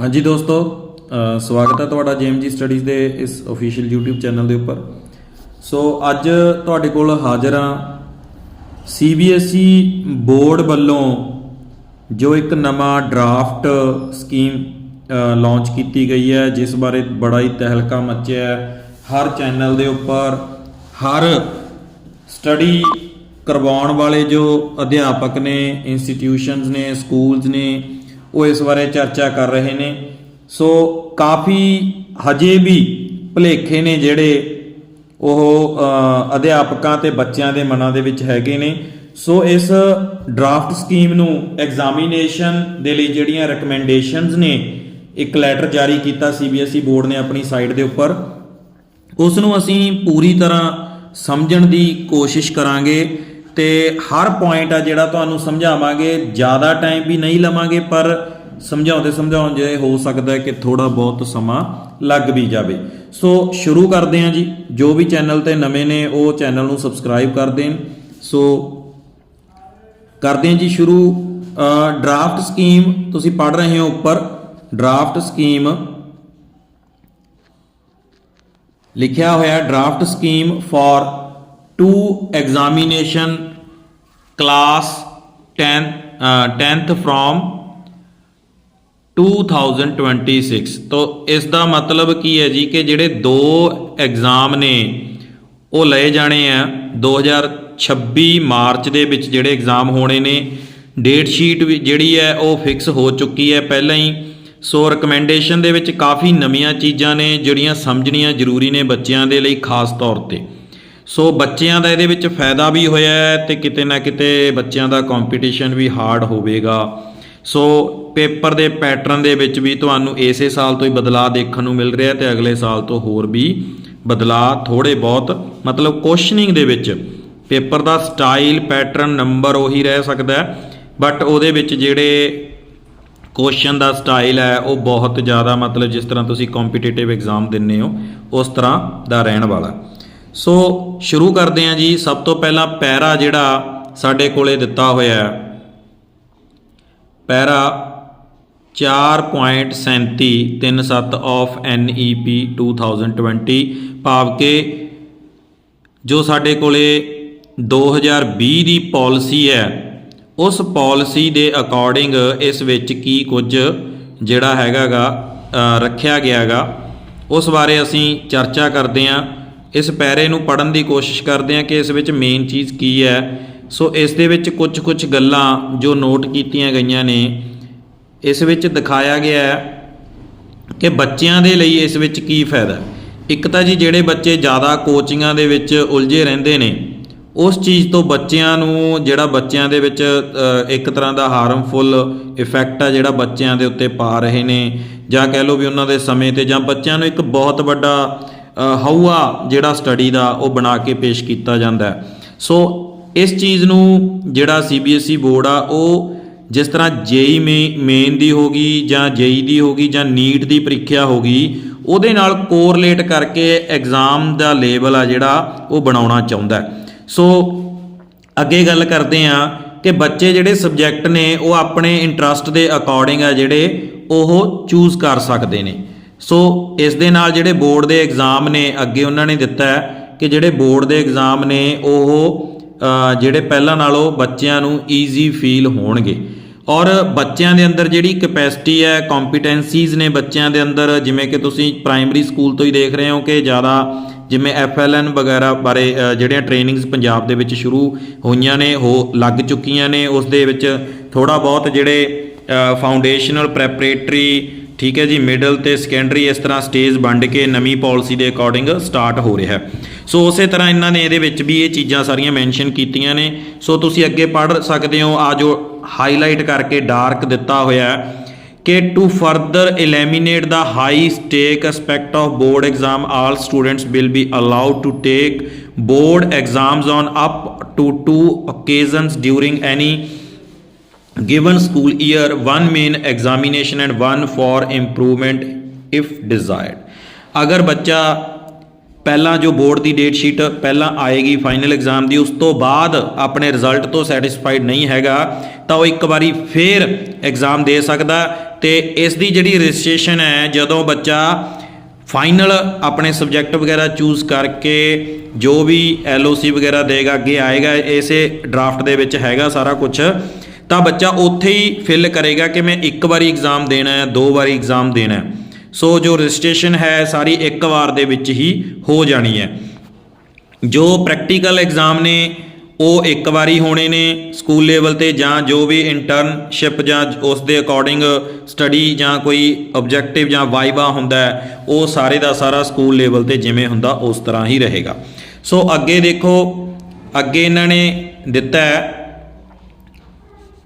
ਹਾਂਜੀ ਦੋਸਤੋ ਸਵਾਗਤ ਹੈ ਤੁਹਾਡਾ ਜੇਐਮਜੀ ਸਟੱਡੀਜ਼ ਦੇ ਇਸ ਅਫੀਸ਼ੀਅਲ YouTube ਚੈਨਲ ਦੇ ਉੱਪਰ। ਸੋ ਅੱਜ ਤੁਹਾਡੇ ਕੋਲ ਹਾਜ਼ਰ ਹਾਂ CBSE ਬੋਰਡ ਵੱਲੋਂ ਜੋ ਇੱਕ ਨਵਾਂ ਡਰਾਫਟ ਸਕੀਮ ਲਾਂਚ ਕੀਤੀ ਗਈ ਹੈ, ਜਿਸ ਬਾਰੇ ਬੜਾ ਹੀ ਤਹਿਲਕਾ ਮਚਿਆ ਹੈ। ਹਰ ਚੈਨਲ ਦੇ ਉੱਪਰ, ਹਰ ਸਟੱਡੀ ਕਰਵਾਉਣ ਵਾਲੇ ਜੋ ਅਧਿਆਪਕ ਨੇ ਇੰਸਟੀਟਿਊਸ਼ਨਸ ਨੇ ਸਕੂਲਸ ਨੇ ਉਹ ਇਸ ਬਾਰੇ ਚਰਚਾ ਕਰ ਰਹੇ ਨੇ। ਸੋ ਕਾਫੀ ਹਜੇ ਵੀ ਭਲੇਖੇ ਨੇ ਜਿਹੜੇ ਉਹ ਅਧਿਆਪਕਾਂ ਤੇ ਬੱਚਿਆਂ ਦੇ ਮਨਾਂ ਦੇ ਵਿੱਚ ਹੈਗੇ ਨੇ। ਸੋ ਇਸ ਡਰਾਫਟ ਸਕੀਮ ਨੂੰ ਐਗਜ਼ਾਮੀਨੇਸ਼ਨ ਦੇ ਲਈ ਜਿਹੜੀਆਂ ਰეკਮੈਂਡੇਸ਼ਨਸ ਨੇ, ਇੱਕ ਲੈਟਰ ਜਾਰੀ ਕੀਤਾ ਸੀਬੀਐਸਈ ਬੋਰਡ ਨੇ ਆਪਣੀ ਸਾਈਟ ਦੇ ਉੱਪਰ। ਉਸ ਨੂੰ ਅਸੀਂ ਪੂਰੀ ਤਰ੍ਹਾਂ ਸਮਝਣ ਦੀ ਕੋਸ਼ਿਸ਼ ਕਰਾਂਗੇ ਤੇ ਹਰ ਪੁਆਇੰਟ ਆ ਜਿਹੜਾ ਤੁਹਾਨੂੰ ਸਮਝਾਵਾਂਗੇ, ਜ਼ਿਆਦਾ ਟਾਈਮ ਵੀ ਨਹੀਂ ਲਵਾਂਗੇ, ਪਰ ਸਮਝਾਉਂਦੇ ਸਮਝਾਉਣ ਜੇ ਹੋ ਸਕਦਾ ਕਿ ਥੋੜਾ ਬਹੁਤ ਸਮਾਂ ਲੱਗ ਵੀ ਜਾਵੇ। ਸੋ ਸ਼ੁਰੂ ਕਰਦੇ ਹਾਂ ਜੀ। ਜੋ ਵੀ ਚੈਨਲ ਤੇ ਨਵੇਂ ਨੇ, ਉਹ ਚੈਨਲ ਨੂੰ ਸਬਸਕ੍ਰਾਈਬ ਕਰ ਦੇਣ। ਸੋ ਕਰਦੇ ਹਾਂ ਜੀ ਸ਼ੁਰੂ। ਡਰਾਫਟ ਸਕੀਮ ਤੁਸੀਂ ਪੜ ਰਹੇ ਹੋ ਉੱਪਰ। ਡਰਾਫਟ ਸਕੀਮ ਲਿਖਿਆ ਹੋਇਆ draft scheme for two examination class 10 10th from 2026 ਤੋਂ ਇਸ ਦਾ ਮਤਲਬ ਕੀ ਹੈ ਜੀ ਕਿ ਜਿਹੜੇ ਦੋ ਐਗਜ਼ਾਮ ਨੇ, ਉਹ ਲਏ ਜਾਣੇ ਆ 2026 ਮਾਰਚ ਦੇ ਵਿੱਚ ਜਿਹੜੇ ਐਗਜ਼ਾਮ ਹੋਣੇ ਨੇ। ਡੇਟ ਸ਼ੀਟ ਵੀ ਜਿਹੜੀ ਹੈ ਉਹ ਫਿਕਸ ਹੋ ਚੁੱਕੀ ਹੈ ਪਹਿਲਾਂ ਹੀ। ਸੋ ਰეკਮੈਂਡੇਸ਼ਨ ਦੇ ਵਿੱਚ ਕਾਫੀ ਨਵੀਆਂ ਚੀਜ਼ਾਂ ਨੇ, ਜਿਹੜੀਆਂ ਸਮਝਣੀਆਂ ਜ਼ਰੂਰੀ ਨੇ ਬੱਚਿਆਂ ਦੇ ਲਈ ਖਾਸ ਤੌਰ ਤੇ। ਸੋ ਬੱਚਿਆਂ ਦਾ ਇਹਦੇ ਵਿੱਚ ਫਾਇਦਾ ਵੀ ਹੋਇਆ ਹੈ ਤੇ ਕਿਤੇ ਨਾ ਕਿਤੇ ਬੱਚਿਆਂ ਦਾ ਕੰਪੀਟੀਸ਼ਨ ਵੀ ਹਾਰਡ ਹੋਵੇਗਾ। ਸੋ ਪੇਪਰ ਦੇ ਪੈਟਰਨ ਦੇ ਵਿੱਚ ਵੀ ਤੁਹਾਨੂੰ ਇਸੇ ਸਾਲ ਤੋਂ ਹੀ ਬਦਲਾਅ ਦੇਖਣ ਨੂੰ ਮਿਲ ਰਿਹਾ ਤੇ ਅਗਲੇ ਸਾਲ ਤੋਂ ਹੋਰ ਵੀ ਬਦਲਾਅ ਥੋੜੇ ਬਹੁਤ, ਮਤਲਬ ਕੁਐਸਚਨਿੰਗ ਦੇ ਵਿੱਚ। ਪੇਪਰ ਦਾ ਸਟਾਈਲ ਪੈਟਰਨ ਨੰਬਰ ਉਹੀ ਰਹਿ ਸਕਦਾ ਬਟ ਉਹਦੇ ਵਿੱਚ ਜਿਹੜੇ ਕੁਐਸਚਨ ਦਾ ਸਟਾਈਲ ਹੈ, ਉਹ ਬਹੁਤ ਜ਼ਿਆਦਾ ਮਤਲਬ ਜਿਸ ਤਰ੍ਹਾਂ ਤੁਸੀਂ ਕੰਪੀਟੀਟਿਵ ਐਗਜ਼ਾਮ ਦਿੰਨੇ ਹੋ, ਉਸ ਤਰ੍ਹਾਂ ਦਾ ਰਹਿਣ ਵਾਲਾ। ਸੋ ਸ਼ੁਰੂ ਕਰਦੇ ਹਾਂ ਜੀ। ਸਭ ਤੋਂ ਪਹਿਲਾਂ ਪੈਰਾ ਜਿਹੜਾ ਸਾਡੇ ਕੋਲੇ ਦਿੱਤਾ ਹੋਇਆ ਹੈ ਪੈਰਾ 4.3737 ਆਫ NEP 2020 ਭਾਵ ਕਿ ਜੋ ਸਾਡੇ ਕੋਲੇ 2020 ਦੀ ਪਾਲਿਸੀ ਹੈ, ਉਸ ਪਾਲਿਸੀ ਦੇ ਅਕੋਰਡਿੰਗ ਇਸ ਵਿੱਚ ਕੀ ਕੁਝ ਜਿਹੜਾ ਹੈਗਾਗਾ ਰੱਖਿਆ ਗਿਆਗਾ, ਉਸ ਬਾਰੇ ਅਸੀਂ ਚਰਚਾ ਕਰਦੇ ਹਾਂ। ਇਸ ਪੈਰੇ ਨੂੰ ਪੜਨ ਦੀ ਕੋਸ਼ਿਸ਼ ਕਰਦੇ ਹਾਂ ਕਿ ਇਸ ਵਿੱਚ ਮੇਨ ਚੀਜ਼ ਕੀ ਹੈ। ਸੋ ਇਸ ਦੇ ਵਿੱਚ ਕੁਝ ਕੁਝ ਗੱਲਾਂ ਜੋ ਨੋਟ ਕੀਤੀਆਂ ਗਈਆਂ ਨੇ ਇਸ ਵਿੱਚ ਦਿਖਾਇਆ ਗਿਆ ਹੈ ਕਿ ਬੱਚਿਆਂ ਦੇ ਲਈ ਇਸ ਵਿੱਚ ਕੀ ਫਾਇਦਾ। ਇੱਕ ਤਾਂ ਜੀ ਜਿਹੜੇ ਬੱਚੇ ਜ਼ਿਆਦਾ ਕੋਚਿੰਗਾਂ ਦੇ ਵਿੱਚ ਉਲਝੇ ਰਹਿੰਦੇ ਨੇ ਉਸ ਚੀਜ਼ ਤੋਂ ਬੱਚਿਆਂ ਨੂੰ ਜਿਹੜਾ ਬੱਚਿਆਂ ਦੇ ਵਿੱਚ ਇੱਕ ਤਰ੍ਹਾਂ ਦਾ ਹਾਰਮਫੁਲ ਇਫੈਕਟ ਆ ਜਿਹੜਾ ਬੱਚਿਆਂ ਦੇ ਉੱਤੇ ਪਾ ਰਹੇ ਨੇ ਜਾਂ ਕਹਿ ਲਓ ਵੀ ਉਹਨਾਂ ਦੇ ਸਮੇਂ ਤੇ ਜਾਂ ਬੱਚਿਆਂ ਨੂੰ ਇੱਕ ਬਹੁਤ ਵੱਡਾ ਅ, ਹਊਆ ਜਿਹੜਾ ਸਟੱਡੀ ਦਾ ਉਹ ਬਣਾ ਕੇ ਪੇਸ਼ ਕੀਤਾ ਜਾਂਦਾ ਸੋ ਇਸ ਚੀਜ਼ ਨੂੰ ਜਿਹੜਾ ਸੀਬੀਐਸਈ ਬੋਰਡ ਆ, ਉਹ ਜਿਸ ਤਰ੍ਹਾਂ ਜੇਈ ਮੇਨ ਦੀ ਹੋਗੀ ਜਾਂ ਜੇਈ ਦੀ ਹੋਗੀ ਜਾਂ ਨੀਟ ਦੀ ਪ੍ਰੀਖਿਆ ਹੋਗੀ ਉਹਦੇ ਨਾਲ ਕੋਰਿਲੇਟ ਕਰਕੇ ਐਗਜ਼ਾਮ ਦਾ ਲੇਵਲ ਆ ਜਿਹੜਾ, ਉਹ ਬਣਾਉਣਾ ਚਾਹੁੰਦਾ ਸੋ ਅੱਗੇ ਗੱਲ ਕਰਦੇ ਆ ਕਿ ਬੱਚੇ ਜਿਹੜੇ ਸਬਜੈਕਟ ਨੇ, ਉਹ ਆਪਣੇ ਇੰਟਰਸਟ ਦੇ ਅਕੋਰਡਿੰਗ ਆ ਜਿਹੜੇ, ਉਹ ਚੂਜ਼ ਕਰ ਸਕਦੇ ਨੇ। ਸੋ ਇਸ ਦੇ ਨਾਲ ਜਿਹੜੇ ਬੋਰਡ ਦੇ ਐਗਜ਼ਾਮ ਨੇ, ਅੱਗੇ ਉਹਨਾਂ ਨੇ ਦਿੱਤਾ ਕਿ ਜਿਹੜੇ ਬੋਰਡ ਦੇ ਐਗਜ਼ਾਮ ਨੇ, ਉਹ ਜਿਹੜੇ ਪਹਿਲਾਂ ਨਾਲੋਂ ਬੱਚਿਆਂ ਨੂੰ ਈਜ਼ੀ ਫੀਲ ਹੋਣਗੇ। ਔਰ ਬੱਚਿਆਂ ਦੇ ਅੰਦਰ ਜਿਹੜੀ ਕਪੈਸਿਟੀ ਹੈ ਕੰਪੀਟੈਂਸੀਜ਼ ਨੇ ਬੱਚਿਆਂ ਦੇ ਅੰਦਰ, ਜਿਵੇਂ ਕਿ ਤੁਸੀਂ ਪ੍ਰਾਇਮਰੀ ਸਕੂਲ ਤੋਂ ਹੀ ਦੇਖ ਰਹੇ ਹੋ ਕਿ ਜ਼ਿਆਦਾ ਜਿਵੇਂ ਐਫਐਲਐਨ ਵਗੈਰਾ ਬਾਰੇ ਜਿਹੜੀਆਂ ਟ੍ਰੇਨਿੰਗਸ ਪੰਜਾਬ ਦੇ ਵਿੱਚ ਸ਼ੁਰੂ ਹੋਈਆਂ ਨੇ ਉਹ ਲੱਗ ਚੁੱਕੀਆਂ ਨੇ, ਉਸ ਦੇ ਵਿੱਚ ਥੋੜਾ ਬਹੁਤ ਜਿਹੜੇ ਫਾਊਂਡੇਸ਼ਨਲ ਪ੍ਰੈਪਰੇਟਰੀ ਠੀਕ ਹੈ ਜੀ ਮਿਡਲ ਤੇ ਸੈਕੰਡਰੀ ਇਸ ਤਰ੍ਹਾਂ ਸਟੇਜ ਵੰਡ ਕੇ ਨਵੀਂ ਪਾਲਿਸੀ ਦੇ ਅਕੋਰਡਿੰਗ ਸਟਾਰਟ ਹੋ ਰਿਹਾ ਸੋ ਉਸੇ ਤਰ੍ਹਾਂ ਇਹਨਾਂ ਨੇ ਇਹਦੇ ਵਿੱਚ ਵੀ ਇਹ ਚੀਜ਼ਾਂ ਸਾਰੀਆਂ ਮੈਂਸ਼ਨ ਕੀਤੀਆਂ ਨੇ। ਸੋ ਤੁਸੀਂ ਅੱਗੇ ਪੜ੍ਹ ਸਕਦੇ ਹੋ, ਆ ਜੋ ਹਾਈਲਾਈਟ ਕਰਕੇ ਡਾਰਕ ਦਿੱਤਾ ਹੋਇਆ ਕਿ to further eliminate the high stake aspect of board exam all students will be allowed to take board exams on up to two occasions during any given school year, one main examination and one for improvement if desired. ਅਗਰ ਬੱਚਾ ਪਹਿਲਾਂ ਜੋ board ਦੀ date sheet ਪਹਿਲਾਂ ਆਏਗੀ final exam ਦੀ, ਉਸ ਤੋਂ ਬਾਅਦ ਆਪਣੇ ਰਿਜ਼ਲਟ ਤੋਂ ਸੈਟੀਸਫਾਈਡ ਨਹੀਂ ਹੈਗਾ, ਤਾਂ ਉਹ ਇੱਕ ਵਾਰੀ ਫੇਰ ਐਗਜ਼ਾਮ ਦੇ ਸਕਦਾ ਤੇ ਇਸ ਦੀ ਜਿਹੜੀ ਰਜਿਸਟ੍ਰੇਸ਼ਨ ਹੈ, ਜਦੋਂ ਬੱਚਾ ਫਾਈਨਲ ਆਪਣੇ ਸਬਜੈਕਟ ਵਗੈਰਾ ਚੂਜ਼ ਕਰਕੇ ਜੋ ਵੀ ਐਲਓਸੀ ਵਗੈਰਾ ਦੇਗਾ, ਅੱਗੇ ਆਏਗਾ, ਇਸੇ ਡਰਾਫਟ ਦੇ ਵਿੱਚ ਹੈਗਾ ਸਾਰਾ ਕੁਝ ਤਾਂ ਬੱਚਾ ਉੱਥੇ ਹੀ ਫਿਲ ਕਰੇਗਾ ਕਿ ਮੈਂ ਇੱਕ ਵਾਰੀ ਐਗਜ਼ਾਮ ਦੇਣਾ ਹੈ, ਦੋ ਵਾਰੀ ਐਗਜ਼ਾਮ ਦੇਣਾ ਹੈ। ਸੋ ਜੋ ਰਜਿਸਟ੍ਰੇਸ਼ਨ ਹੈ, ਸਾਰੀ ਇੱਕ ਵਾਰ ਦੇ ਵਿੱਚ ਹੀ ਹੋ ਜਾਣੀ ਹੈ। ਜੋ ਪ੍ਰੈਕਟੀਕਲ ਐਗਜ਼ਾਮ ਨੇ, ਉਹ ਇੱਕ ਵਾਰੀ ਹੋਣੇ ਨੇ ਸਕੂਲ ਲੈਵਲ ਤੇ ਜਾਂ ਜੋ ਵੀ ਇੰਟਰਨਸ਼ਿਪ ਜਾਂ ਉਸ ਦੇ ਅਕੋਰਡਿੰਗ ਸਟੱਡੀ ਜਾਂ ਕੋਈ ਆਬਜੈਕਟਿਵ ਜਾਂ ਵਾਈਵਾ ਹੁੰਦਾ ਉਹ ਸਾਰੇ ਦਾ ਸਾਰਾ ਸਕੂਲ ਲੈਵਲ ਤੇ ਜਿਵੇਂ ਹੁੰਦਾ ਉਸ ਤਰ੍ਹਾਂ ਹੀ ਰਹੇਗਾ। ਸੋ ਅੱਗੇ ਦੇਖੋ, ਅੱਗੇ ਇਹਨਾਂ ਨੇ ਦਿੱਤਾ ਹੈ